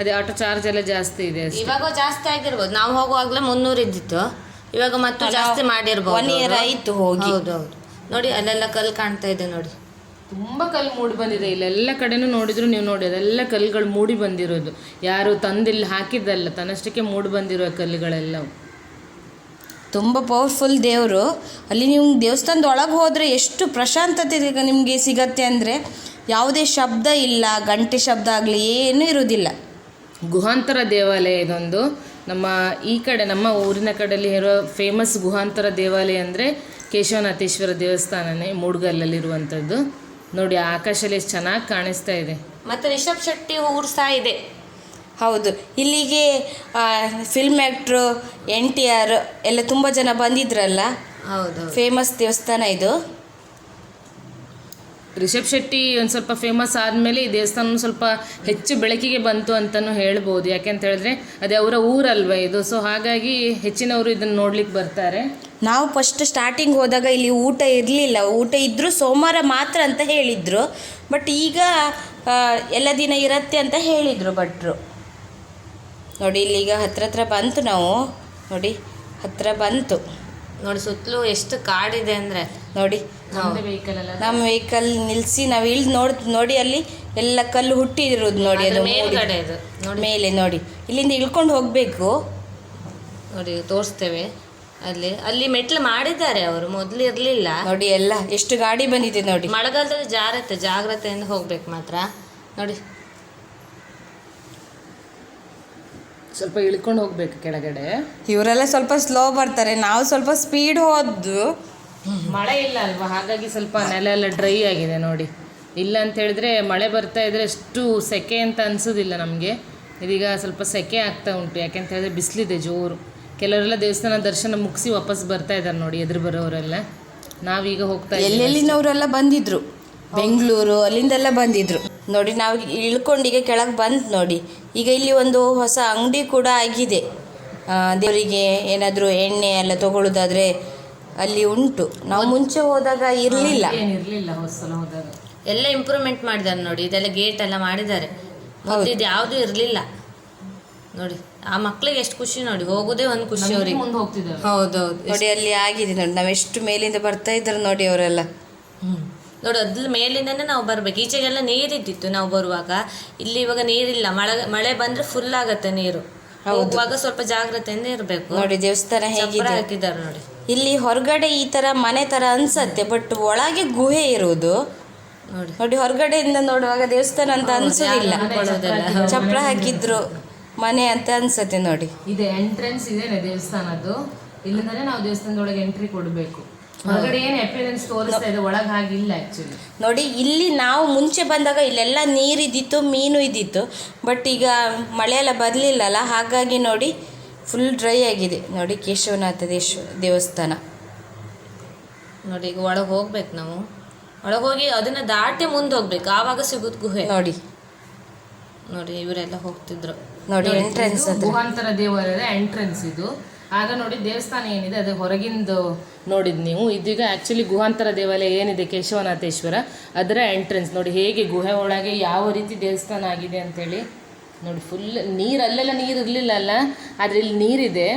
ಅದೇ ಆಟೋ ಚಾರ್ಜ್ ಎಲ್ಲ ಜಾಸ್ತಿ ಇದೆ. ಇವಾಗ ಜಾಸ್ತಿ ಆಗಿರ್ಬೋದು ನಾವು ಹೋಗುವಾಗಲೇ ಮುನ್ನೂರು ಇದ್ದಿತ್ತು. ಇವಾಗ ಮತ್ತೆ ಜಾಸ್ತಿ ಮಾಡಿರ್ಬೋದು. One year. ಆಯಿತು ಹೋಗಿ. ಹೌದು ಹೌದು ನೋಡಿ ಅಲ್ಲೆಲ್ಲ ಕಲ್ಲು ಕಾಣ್ತಾ ಇದೆ ನೋಡಿ. ತುಂಬಾ ಕಲ್ಲು ಮೂಡಿ ಬಂದಿದೆ. ಇಲ್ಲೆಲ್ಲ ಕಡೆನೂ ನೋಡಿದ್ರು ನೀವು ನೋಡಿ ಅದೆಲ್ಲ ಕಲ್ಲುಗಳು ಮೂಡಿ ಬಂದಿರೋದು. ಯಾರು ತಂದಿಲ್ಲಿ ಹಾಕಿದ್ದಲ್ಲ ತನ್ನಷ್ಟಕ್ಕೆ ಮೂಡಿ ಬಂದಿರೋ ಕಲ್ಲುಗಳೆಲ್ಲ ತುಂಬ ಪವರ್ಫುಲ್ ದೇವರು. ಅಲ್ಲಿ ನೀವು ದೇವಸ್ಥಾನದ ಒಳಗೆ ಹೋದರೆ ಎಷ್ಟು ಪ್ರಶಾಂತತೆ ನಿಮಗೆ ಸಿಗತ್ತೆ ಅಂದರೆ ಯಾವುದೇ ಶಬ್ದ ಇಲ್ಲ ಗಂಟೆ ಶಬ್ದ ಆಗಲಿ ಏನೂ ಇರೋದಿಲ್ಲ. ಗುಹಾಂತರ ದೇವಾಲಯ ಇದೊಂದು. ನಮ್ಮ ಈ ಕಡೆ ನಮ್ಮ ಊರಿನ ಕಡೆಯಲ್ಲಿ ಇರೋ ಫೇಮಸ್ ಗುಹಾಂತರ ದೇವಾಲಯ ಅಂದರೆ ಕೇಶವನಾಥೇಶ್ವರ ದೇವಸ್ಥಾನನೇ ಮೂಡ್ಗಲ್ಲಲ್ಲಿರುವಂಥದ್ದು. ನೋಡಿ ಆಕಾಶಲ್ಲಿ ಎಷ್ಟು ಚೆನ್ನಾಗಿ ಕಾಣಿಸ್ತಾ ಇದೆ. ಮತ್ತೆ ರಿಷಬ್ ಶೆಟ್ಟಿ ಊರು ಸಹ ಇದೆ. ಹೌದು. ಇಲ್ಲಿಗೆ ಫಿಲ್ಮ್ ಆ್ಯಕ್ಟ್ರು ಎನ್ ಟಿ ಆರ್ ಎಲ್ಲ ತುಂಬ ಜನ ಬಂದಿದ್ರಲ್ಲ? ಹೌದು. ಫೇಮಸ್ ದೇವಸ್ಥಾನ ಇದು. ರಿಷಬ್ ಶೆಟ್ಟಿ ಒಂದು ಸ್ವಲ್ಪ ಫೇಮಸ್ ಆದಮೇಲೆ ಈ ದೇವಸ್ಥಾನ ಸ್ವಲ್ಪ ಹೆಚ್ಚು ಬೆಳಕಿಗೆ ಬಂತು ಅಂತಲೂ ಹೇಳ್ಬೋದು. ಯಾಕೆಂತ ಹೇಳಿದ್ರೆ ಅದೇ ಅವರ ಊರಲ್ವ ಇದು. ಸೊ ಹಾಗಾಗಿ ಹೆಚ್ಚಿನವರು ಇದನ್ನು ನೋಡ್ಲಿಕ್ಕೆ ಬರ್ತಾರೆ. ನಾವು ಫಸ್ಟ್ ಸ್ಟಾರ್ಟಿಂಗ್ ಹೋದಾಗ ಇಲ್ಲಿ ಊಟ ಇರಲಿಲ್ಲ. ಊಟ ಇದ್ದರೂ ಸೋಮವಾರ ಮಾತ್ರ ಅಂತ ಹೇಳಿದರು. ಬಟ್ ಈಗ ಎಲ್ಲ ದಿನ ಇರತ್ತೆ ಅಂತ ಹೇಳಿದರು ಭಟ್ರು. ನೋಡಿ ಇಲ್ಲಿಗ ಹತ್ರ ಹತ್ರ ಬಂತು ನಾವು. ನೋಡಿ, ಹತ್ರ ಬಂತು. ನೋಡಿ ಸುತ್ತಲೂ ಎಷ್ಟು ಕಾಡಿದೆ ಅಂದರೆ. ನೋಡಿ ನಮ್ಮದೇ ವೆಹಿಕಲ್ ಅಲ್ಲ ನಮ್ಮ ವೆಹಿಕಲ್ ನಿಲ್ಲಿಸಿ ನಾವು ಇಳ್ದು ನೋಡ್ ನೋಡಿ ಅಲ್ಲಿ ಎಲ್ಲ ಕಲ್ಲು ಹುಟ್ಟಿರೋದು ನೋಡಿ ಅದು ಮೇಲ್ಗಡೆ ಇದು. ನೋಡಿ. ಮೇಲೆ ನೋಡಿ. ಇಲ್ಲಿಂದ ಇಳ್ಕೊಂಡು ಹೋಗಬೇಕು. ನೋಡಿ ತೋರಿಸ್ತೇವೆ. ಅಲ್ಲಿ ಅಲ್ಲಿ ಮೆಟ್ಲು ಮಾಡಿದ್ದಾರೆ ಅವರು ಮೊದಲು ಇರಲಿಲ್ಲ. ನೋಡಿ ಎಲ್ಲ ಎಷ್ಟು ಗಾಡಿ ಬಂದಿದೆ ನೋಡಿ. ಮಳೆಗಾಲದಲ್ಲಿ ಜಾರತ್ತೆ ಜಾಗ್ರತೆಯಿಂದ ಹೋಗ್ಬೇಕು ಮಾತ್ರ. ನೋಡಿ. ಸ್ವಲ್ಪ ಇಳ್ಕೊಂಡು ಹೋಗ್ಬೇಕು ಕೆಳಗಡೆ. ಇವರೆಲ್ಲ ಸ್ವಲ್ಪ ಸ್ಲೋ ಬರ್ತಾರೆ. ನಾವು ಸ್ವಲ್ಪ ಸ್ಪೀಡ್ ಹೋದ್ದು. ಮಳೆ ಇಲ್ಲ ಅಲ್ವಾ? ಹಾಗಾಗಿ ಸ್ವಲ್ಪ ನೆಲ ಎಲ್ಲ ಡ್ರೈ ಆಗಿದೆ ನೋಡಿ. ಇಲ್ಲ ಅಂತ ಹೇಳಿದ್ರೆ ಮಳೆ ಬರ್ತಾ ಇದ್ರೆ ಅಷ್ಟು ಸೆಕೆ ಅಂತ ಅನ್ಸೋದಿಲ್ಲ ನಮಗೆ. ಇದೀಗ ಸ್ವಲ್ಪ ಸೆಕೆ ಆಗ್ತಾ ಉಂಟು. ಯಾಕೆಂತ ಹೇಳಿದ್ರೆ ಬಿಸಿಲಿದೆ ಜೋರು. ಕೆಲವರೆಲ್ಲ ದೇವಸ್ಥಾನ ದರ್ಶನ ಮುಗಿಸಿ ವಾಪಸ್ ಬರ್ತಾ ಇದ್ದಾರೆ ನೋಡಿ ಎದುರು ಬರೋರೆಲ್ಲ. ನಾವೀಗ ಹೋಗ್ತಾ ಎಲ್ಲೆಲ್ಲಿನವರೆಲ್ಲ ಬಂದಿದ್ರು? ಬೆಂಗಳೂರು ಅಲ್ಲಿಂದೆಲ್ಲ ಬಂದಿದ್ರು. ನೋಡಿ ನಾವು ಇಳ್ಕೊಂಡು ಈಗ ಕೆಳಗೆ ಬಂತು ನೋಡಿ. ಈಗ ಇಲ್ಲಿ ಒಂದು ಹೊಸ ಅಂಗಡಿ ಕೂಡ ಆಗಿದೆ. ದೇವರಿಗೆ ಏನಾದರೂ ಎಣ್ಣೆ ಎಲ್ಲ ತಗೊಳ್ಳೋದಾದರೆ ಅಲ್ಲಿ ಉಂಟು. ನಾವು ಮುಂಚೆ ಹೋದಾಗ ಇರಲಿಲ್ಲ. ಏನಿರಲಿಲ್ಲ ಹೊಸಲ ಹೋದಾಗ. ಎಲ್ಲ ಇಂಪ್ರೂವ್ಮೆಂಟ್ ಮಾಡಿದ್ದಾರೆ ನೋಡಿ ಇದೆಲ್ಲ ಗೇಟ್ ಎಲ್ಲ ಮಾಡಿದ್ದಾರೆ. ಮೊದಲು ಇದು ಯಾವುದು ಇರಲಿಲ್ಲ. ನೋಡಿ ಆ ಮಕ್ಳಿಗೆ ಎಷ್ಟು ಖುಷಿ ನೋಡಿ ಹೋಗೋದೇ ಒಂದು ಖುಷಿ ಅವ್ರಿಗೆ. ಮುಂದೆ ಹೋಗ್ತಿದ್ದೇವೆ ಹೌದೌದು. ನೋಡಿ ಅಲ್ಲಿ ಆಗಿದೆ ನೋಡಿ ನಾವೆಷ್ಟು ಎಷ್ಟು ಮೇಲಿಂದ ಬರ್ತಾ ಇದ್ದಾರೆ ನೋಡಿ ಅವರೆಲ್ಲ. ಹ್ಮ್. ನೋಡಿ ಅದ್ರ ಮೇಲಿಂದನೇ ನಾವು ಬರ್ಬೇಕು. ಈಚೆಗೆಲ್ಲ ನೀರಿದ್ದಿತ್ತು ನಾವು ಬರುವಾಗ. ಇಲ್ಲಿ ಇವಾಗ ನೀರಿಲ್ಲ. ಮಳೆ ಮಳೆ ಬಂದ್ರೆ ಫುಲ್ ಆಗತ್ತೆ ನೀರು. ಹೋಗುವಾಗ ಸ್ವಲ್ಪ ಜಾಗ್ರತೆಯಿಂದ ಇರಬೇಕು. ನೋಡಿ ದೇವಸ್ಥಾನ ಹೇಗಿದೆ. ಹಾಕಿದ್ದಾರೆ ನೋಡಿ. ಇಲ್ಲಿ ಹೊರಗಡೆ ಈ ತರ ಮನೆ ತರ ಅನ್ಸತ್ತೆ ಬಟ್ ಒಳಗೆ ಗುಹೆ ಇರುವುದು ನೋಡಿ. ನೋಡಿ ಹೊರಗಡೆಯಿಂದ ನೋಡುವಾಗ ದೇವಸ್ಥಾನ ಅಂತ ಅನ್ಸೋದಿಲ್ಲ. ಚಪ್ರ ಹಾಕಿದ್ರು ಮನೆ ಅಂತ ಅನ್ಸತ್ತೆ ನೋಡಿ. ಇದೆ ಎಂಟ್ರೆನ್ಸ್ ಇದೆ ದೇವಸ್ಥಾನದ್ದು. ಇಲ್ಲಿಂದನೇ ನಾವು ದೇವಸ್ಥಾನದೊಳಗೆ ಎಂಟ್ರಿ ಕೊಡಬೇಕು. ಹೊರಗಡೆ ಏನು ಅಪಿಯರೆನ್ಸ್ ತೋರಿಸ್ತಾ ಇದೆ? ಒಳಗೆ ಹಾಗಿಲ್ಲ ಆ್ಯಕ್ಚುಲಿ ನೋಡಿ ಇಲ್ಲಿ ನಾವು ಮುಂಚೆ ಬಂದಾಗ ಇಲ್ಲೆಲ್ಲ ನೀರಿದ್ದಿತ್ತು ಮೀನು ಇದ್ದಿತ್ತು. ಬಟ್ ಈಗ ಮಳೆ ಎಲ್ಲ ಬರಲಿಲ್ಲಲ್ಲ ಹಾಗಾಗಿ ನೋಡಿ ಫುಲ್ ಡ್ರೈ ಆಗಿದೆ. ನೋಡಿ ಕೇಶವನಾಥ ದೇಶ ದೇವಸ್ಥಾನ. ನೋಡಿ ಈಗ ಒಳಗೆ ಹೋಗ್ಬೇಕು ನಾವು. ಒಳಗೆ ಹೋಗಿ ಅದನ್ನ ದಾಟಿ ಮುಂದೆ ಹೋಗ್ಬೇಕು. ಆವಾಗ ಸಿಗುತ್ತೆ ಗುಹೆ. ನೋಡಿ. ನೋಡಿ ಇವರೆಲ್ಲ ಹೋಗ್ತಿದ್ರು. ನೋಡಿ ಎಂಟ್ರೆನ್ಸ್ ಗುಹಾಂತರ ದೇವಾಲಯದ ಎಂಟ್ರೆನ್ಸ್ ಇದು. ಆಗ ನೋಡಿ ದೇವಸ್ಥಾನ ಏನಿದೆ, ಅದು ಹೊರಗಿಂದು ನೋಡಿದ್ ನೀವು. ಇದೀಗ ಆ್ಯಕ್ಚುಲಿ ಗುಹಾಂತರ ದೇವಾಲಯ ಏನಿದೆ, ಕೇಶವನಾಥೇಶ್ವರ, ಅದರ ಎಂಟ್ರೆನ್ಸ್ ನೋಡಿ ಹೇಗೆ ಗುಹೆ ಒಳಗೆ ಯಾವ ರೀತಿ ದೇವಸ್ಥಾನ ಆಗಿದೆ ಅಂತೇಳಿ. ನೋಡಿ ಫುಲ್ ನೀರು, ಅಲ್ಲೆಲ್ಲ ನೀರು ಇರಲಿಲ್ಲ ಅಲ್ಲ, ಆದರೆ ಇಲ್ಲಿ ನೀರಿದೆ.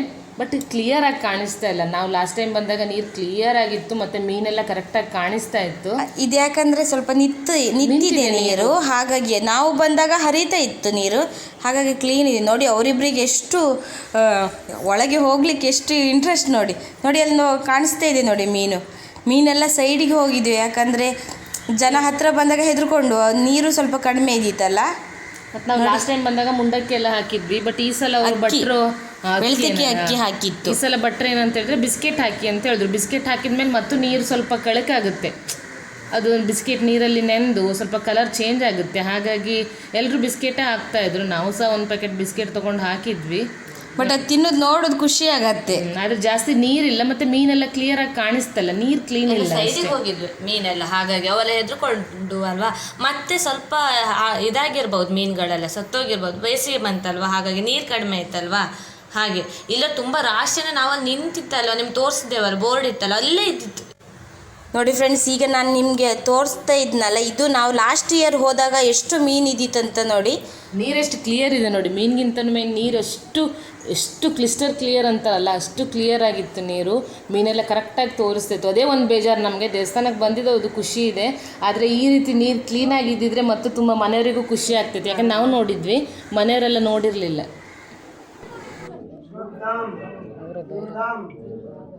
ಬಟ್ ಕ್ಲಿಯರ್ ಆಗಿ ಕಾಣಿಸ್ತಾ ಇಲ್ಲ. ನಾವು ಲಾಸ್ಟ್ ಟೈಮ್ ಬಂದಾಗ ನೀರು ಕ್ಲಿಯರ್ ಆಗಿತ್ತು ಮತ್ತೆ ಮೀನೆಲ್ಲ ಕರೆಕ್ಟಾಗಿ ಕಾಣಿಸ್ತಾ ಇತ್ತು. ಇದು ಯಾಕಂದ್ರೆ ಸ್ವಲ್ಪ ನಿತ್ತು ನಿಂತಿದೆ ನೀರು. ಹಾಗಾಗಿ ನಾವು ಬಂದಾಗ ಹರಿತಾ ಇತ್ತು ನೀರು. ಹಾಗಾಗಿ ಕ್ಲೀನ್ ಇದೆ. ನೋಡಿ ಅವರಿಬ್ಬರಿಗೆ ಎಷ್ಟು ಒಳಗೆ ಹೋಗ್ಲಿಕ್ಕೆ ಎಷ್ಟು ಇಂಟ್ರೆಸ್ಟ್ ನೋಡಿ. ನೋಡಿ ಅಲ್ಲಿ ನೋ ಕಾಣಿಸ್ತಾ ಇದೆ ನೋಡಿ ಮೀನು. ಮೀನೆಲ್ಲ ಸೈಡಿಗೆ ಹೋಗಿದ್ವಿ. ಯಾಕಂದ್ರೆ ಜನ ಹತ್ರ ಬಂದಾಗ ಹೆದರ್ಕೊಂಡು ನೀರು ಸ್ವಲ್ಪ ಕಡಿಮೆ ಇದ್ದಿತ್ತಲ್ಲ ಮತ್ತೆ ನಾವು ಲಾಸ್ಟ್ ಟೈಮ್ ಬಂದಾಗ ಮುಂಡಕ್ಕೆ ಎಲ್ಲ ಹಾಕಿದ್ವಿ. ಬಟ್ ಈ ಸಲ ಅವರು ಆ, ಅಕ್ಕಿ ಹಾಕಿತ್ತು. ಈ ಸಲ ಭಟ್ರು ಏನಂತ ಹೇಳಿದ್ರೆ ಬಿಸ್ಕೆಟ್ ಹಾಕಿ ಅಂತ ಹೇಳಿದ್ರು. ಬಿಸ್ಕೆಟ್ ಹಾಕಿದ್ಮೇಲೆ ಮತ್ತು ನೀರು ಸ್ವಲ್ಪ ಕಳಕಾಗುತ್ತೆ. ಅದು ಬಿಸ್ಕೆಟ್ ನೀರಲ್ಲಿ ನೆಂದು ಸ್ವಲ್ಪ ಕಲರ್ ಚೇಂಜ್ ಆಗುತ್ತೆ. ಹಾಗಾಗಿ ಎಲ್ಲರೂ ಬಿಸ್ಕೆಟೇ ಹಾಕ್ತಾ ಇದ್ರು. ನಾವು ಸಹ ಒಂದು ಪ್ಯಾಕೆಟ್ ಬಿಸ್ಕೆಟ್ ತೊಗೊಂಡು ಹಾಕಿದ್ವಿ. ಬಟ್ ಅದು ತಿನ್ನೋದು ನೋಡೋದು ಖುಷಿ ಆಗತ್ತೆ. ಆದ್ರೆ ಜಾಸ್ತಿ ನೀರಿಲ್ಲ. ಮತ್ತೆ ಮೀನೆಲ್ಲ ಕ್ಲಿಯರ್ ಆಗಿ ಕಾಣಿಸ್ತಲ್ಲ. ನೀರು ಕ್ಲೀನ್ ಇಲ್ಲ ಸೈಡಿಗೆ ಹೋಗಿದ್ವಿ ಮೀನೆಲ್ಲ. ಹಾಗಾಗಿ ಅವೆಲ್ಲ ಹೆದ್ರುಕೊಂಡು ಅಲ್ವಾ? ಮತ್ತೆ ಸ್ವಲ್ಪ ಇದಾಗಿರ್ಬೋದು ಮೀನುಗಳೆಲ್ಲ ಸತ್ತೋಗಿರ್ಬೋದು. ಬೇಸಿಗೆ ಬಂತಲ್ವಾ? ಹಾಗಾಗಿ ನೀರು ಕಡಿಮೆ ಇತ್ತಲ್ವಾ ಹಾಗೆ. ಇಲ್ಲ ತುಂಬ ರಾಶಿನೇ ನಾವು ಅಲ್ಲಿ ನಿಂತಿತ್ತಲ್ವ ನಿಮ್ಗೆ ತೋರಿಸಿದ್ದೇವಲ್ಲ ಬೋರ್ಡ್ ಇತ್ತಲ್ಲ ಅಲ್ಲೇ ಇದ್ದಿತ್ತು. ನೋಡಿ ಫ್ರೆಂಡ್ಸ್ ಈಗ ನಾನು ನಿಮಗೆ ತೋರಿಸ್ತಾ ಇದ್ನಲ್ಲ ಇದು ನಾವು ಲಾಸ್ಟ್ ಇಯರ್ ಹೋದಾಗ ಎಷ್ಟು ಮೀನು ಇದ್ದಿತ್ತಂತ ನೋಡಿ. ನೀರೆಷ್ಟು ಕ್ಲಿಯರ್ ಇದೆ ನೋಡಿ ಮೀನಿಗಿಂತ ಮೇನ್ ನೀರು ಅಷ್ಟು ಎಷ್ಟು ಕ್ಲಿಸ್ಟರ್ ಕ್ಲಿಯರ್ ಅಂತಾರಲ್ಲ ಅಷ್ಟು ಕ್ಲಿಯರ್ ಆಗಿತ್ತು ನೀರು. ಮೀನೆಲ್ಲ ಕರೆಕ್ಟಾಗಿ ತೋರಿಸ್ತಿತ್ತು. ಅದೇ ಒಂದು ಬೇಜಾರು ನಮಗೆ ದೇವಸ್ಥಾನಕ್ಕೆ ಬಂದಿದ್ದು ಅದು ಖುಷಿ ಇದೆ. ಆದರೆ ಈ ರೀತಿ ನೀರು ಕ್ಲೀನ್ ಇದ್ದಿದ್ರೆ ಮತ್ತು ತುಂಬ ಮನೆಯವರಿಗೂ ಖುಷಿ ಆಗ್ತಿತ್ತು. ಯಾಕಂದ್ರೆ ನಾವು ನೋಡಿದ್ವಿ ಮನೆಯವರೆಲ್ಲ ನೋಡಿರಲಿಲ್ಲ. Adam, Udam,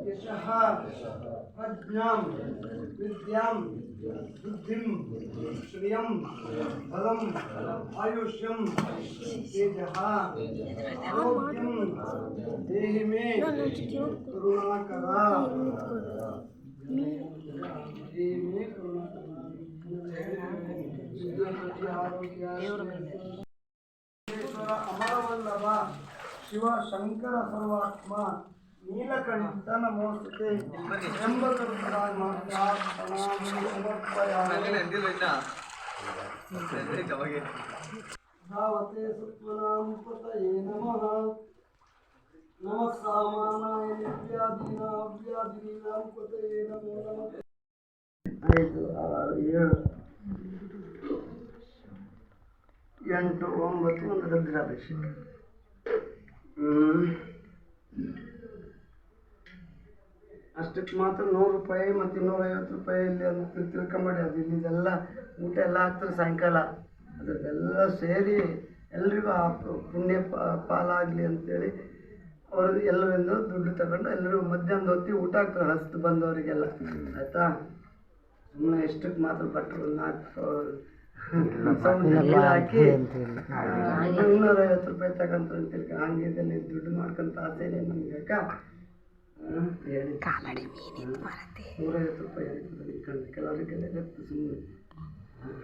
Yataha, Padmyam, Vidyam, Buddhim, Shriyam, Phalam, Ayusham, Tejaha, Arogyam, Dehime, Karunakara, Dehime, Karunakara, Amara Vallabha, Shiva Shankara ಸರ್ವಾತ್ಮ Neelakantha ನಮೋಸ್ತುತೆ. ಧಾವತೆ ಸತ್ವನಾಂ ಪತಯೇ ನಮಃ ನಮಃ. ಸಾಮಾನಾಯ ನಿತ್ಯಾದೀನ ಅವ್ಯಾದೀನಾಂ ಪತಯೇ ನಮೋ ನಮಃ. ಐದು ಆರು ಏಳು. ಎಂಟು ಒಂಬತ್ತು ಒಂದು ರುದ್ರಾಭಿಷೇಕ. ಅಷ್ಟಕ್ಕೆ ಮಾತ್ರ ನೂರು ರೂಪಾಯಿ ಮತ್ತು ಇನ್ನೂರೈವತ್ತು ರೂಪಾಯಿ ಇಲ್ಲಿ ಅಂತ ತಿಳ್ಕೊಂಬೇಡಿ, ಅದು ಇಲ್ಲಿದೆಲ್ಲ ಊಟ ಎಲ್ಲ ಹಾಕ್ತಾರೆ ಸಾಯಂಕಾಲ. ಅದೆಲ್ಲ ಸೇರಿ ಎಲ್ರಿಗೂ ಆ ಪುಣ್ಯ ಪಾಲಾಗಲಿ ಅಂತೇಳಿ ಅವರು ಎಲ್ಲರಿಂದ ದುಡ್ಡು ತಗೊಂಡು ಎಲ್ಲರೂ ಮಧ್ಯಾಹ್ನದ ಹೊತ್ತಿ ಊಟ ಹಾಕ್ತಾರೆ, ಹಸ್ತು ಬಂದವರಿಗೆಲ್ಲ. ಆಯ್ತಾ? ಸುಮ್ಮನೆ ಎಷ್ಟಕ್ಕೆ ಮಾತ್ರ ಭಟ್ರು ನಾಲ್ಕು ಸಾವಿರ ಐವತ್ತು ರೂಪಾಯಿ ತಗೊಂತ ಅಂತ ತಿಳ್ಕ ಹಂಗೆ ಇದೆಲ್ಲ ದುಡ್ಡು ಮಾಡ್ಕೊಂತ ಆಸೆ ಇದೆ ನಮ್ಗೆ ಅಕ್ಕ ಹ್ಮ್, ಹೇಳಿ ನೂರೈವತ್ತು ರೂಪಾಯಿ ಇಟ್ಕೊಂಡು ಕೆಲವರಿಗೆಲ್ಲ ಇರುತ್ತೆ ಸುಮ್ಮನೆ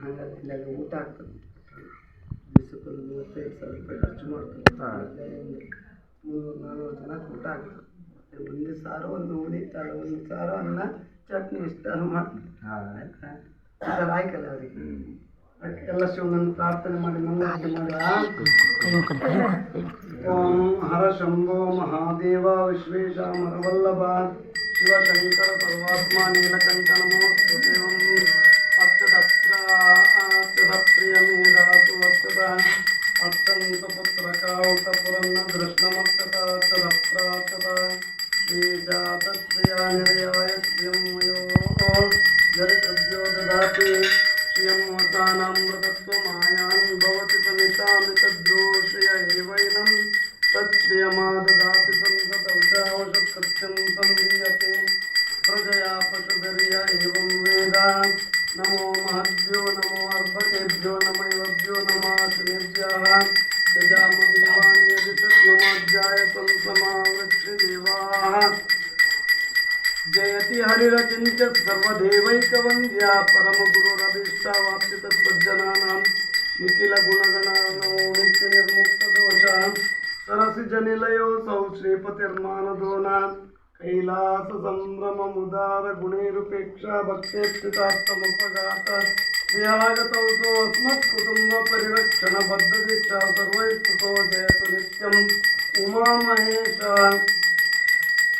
ಹಾಗಾಗಿ ಇಲ್ಲೆಲ್ಲ ಊಟ ಆಗ್ತದೆ ದಿವಸಕ್ಕೊಂದು ಮೂವತ್ತೈದು ಸಾವಿರ ರೂಪಾಯಿ ಖರ್ಚು ಮಾಡ್ತಾರೆ ಒಂದು ಮೂರು ನಾನ್ನೂರು ಜನಕ್ಕೆ ಊಟ ಆಗ್ತದೆ ಒಂದು ಸಾರು ಒಂದು ಹುಳಿ ಸಾರು ಒಂದು ಸಾರು ಅನ್ನ ಚಟ್ನಿ ಇಷ್ಟ ಮಾಡ್ತಾರೆ ಆಯ್ತಾ ಆಯ್ಕಲ್ಲ ಅವರಿಗೆ ಎಲ್ಲ ಶಿವನನ್ನು ಪ್ರಾರ್ಥನೆ ಮಾಡಿ ಮಂಗಳಾರತಿ ಮಾಡಿ ಓಂ ಹರ ಶಂಭೋ ಮಹಾದೇವ ವಿಶ್ವೇಶಾಮರವಲ್ಲಭ ಶಿವಶಂಕರ ಸರ್ವಾತ್ಮ ನೀಲಕಂಠ ನಮೋಸ್ತುತೇವಂ ಅಚ್ಚತತ್ರ ಅಚ್ಚತಪ್ರಿಯ ಮೇಧಾತು ಅಚ್ಚತ ಅಚ್ಚಂತ ಪುತ್ರಕ ಉತ್ತಪುರನ್ನ ದೃಷ್ಣಮಚ್ಚತ ಅಚ್ಚತಪ್ರ ಅಚ್ಚತ ಶ್ರೀಜಾತಪ್ರಿಯ ನಿರ್ಯಾಯ ಶ್ರಿಯಂ ಮಯೋ ಜರಿತಭ್ಯೋ ದದಾತಿ श्रियं मतानामृतत्वमायान् प्रजया पशुभिर्य एवं नमो महद्यो नमो अर्भकेभ्यो नमैवभ्यो नमाश्रिभ्यः यजामदेवान् यदि शक्नुमाध्यायतं जयति हरिरचिञ्च सर्वदेवैकवन्द्या परमगुरुरभीष्टावाप्सितसज्जनानां निखिलगुणगणानो नित्यनिर्मुक्तदोषां सरसिजनिलयो सौ श्रीपतिर्मानदोनां कैलाससम्भ्रममुदारगुणैरुपेक्षा भक्तेप्सितार्थमुपगात प्रियागतौ सोऽस्मत्कुटुम्बपरिरक्षणबद्धदीक्षा सर्वैस्तुतो जयतु नित्यम्। उमामहेश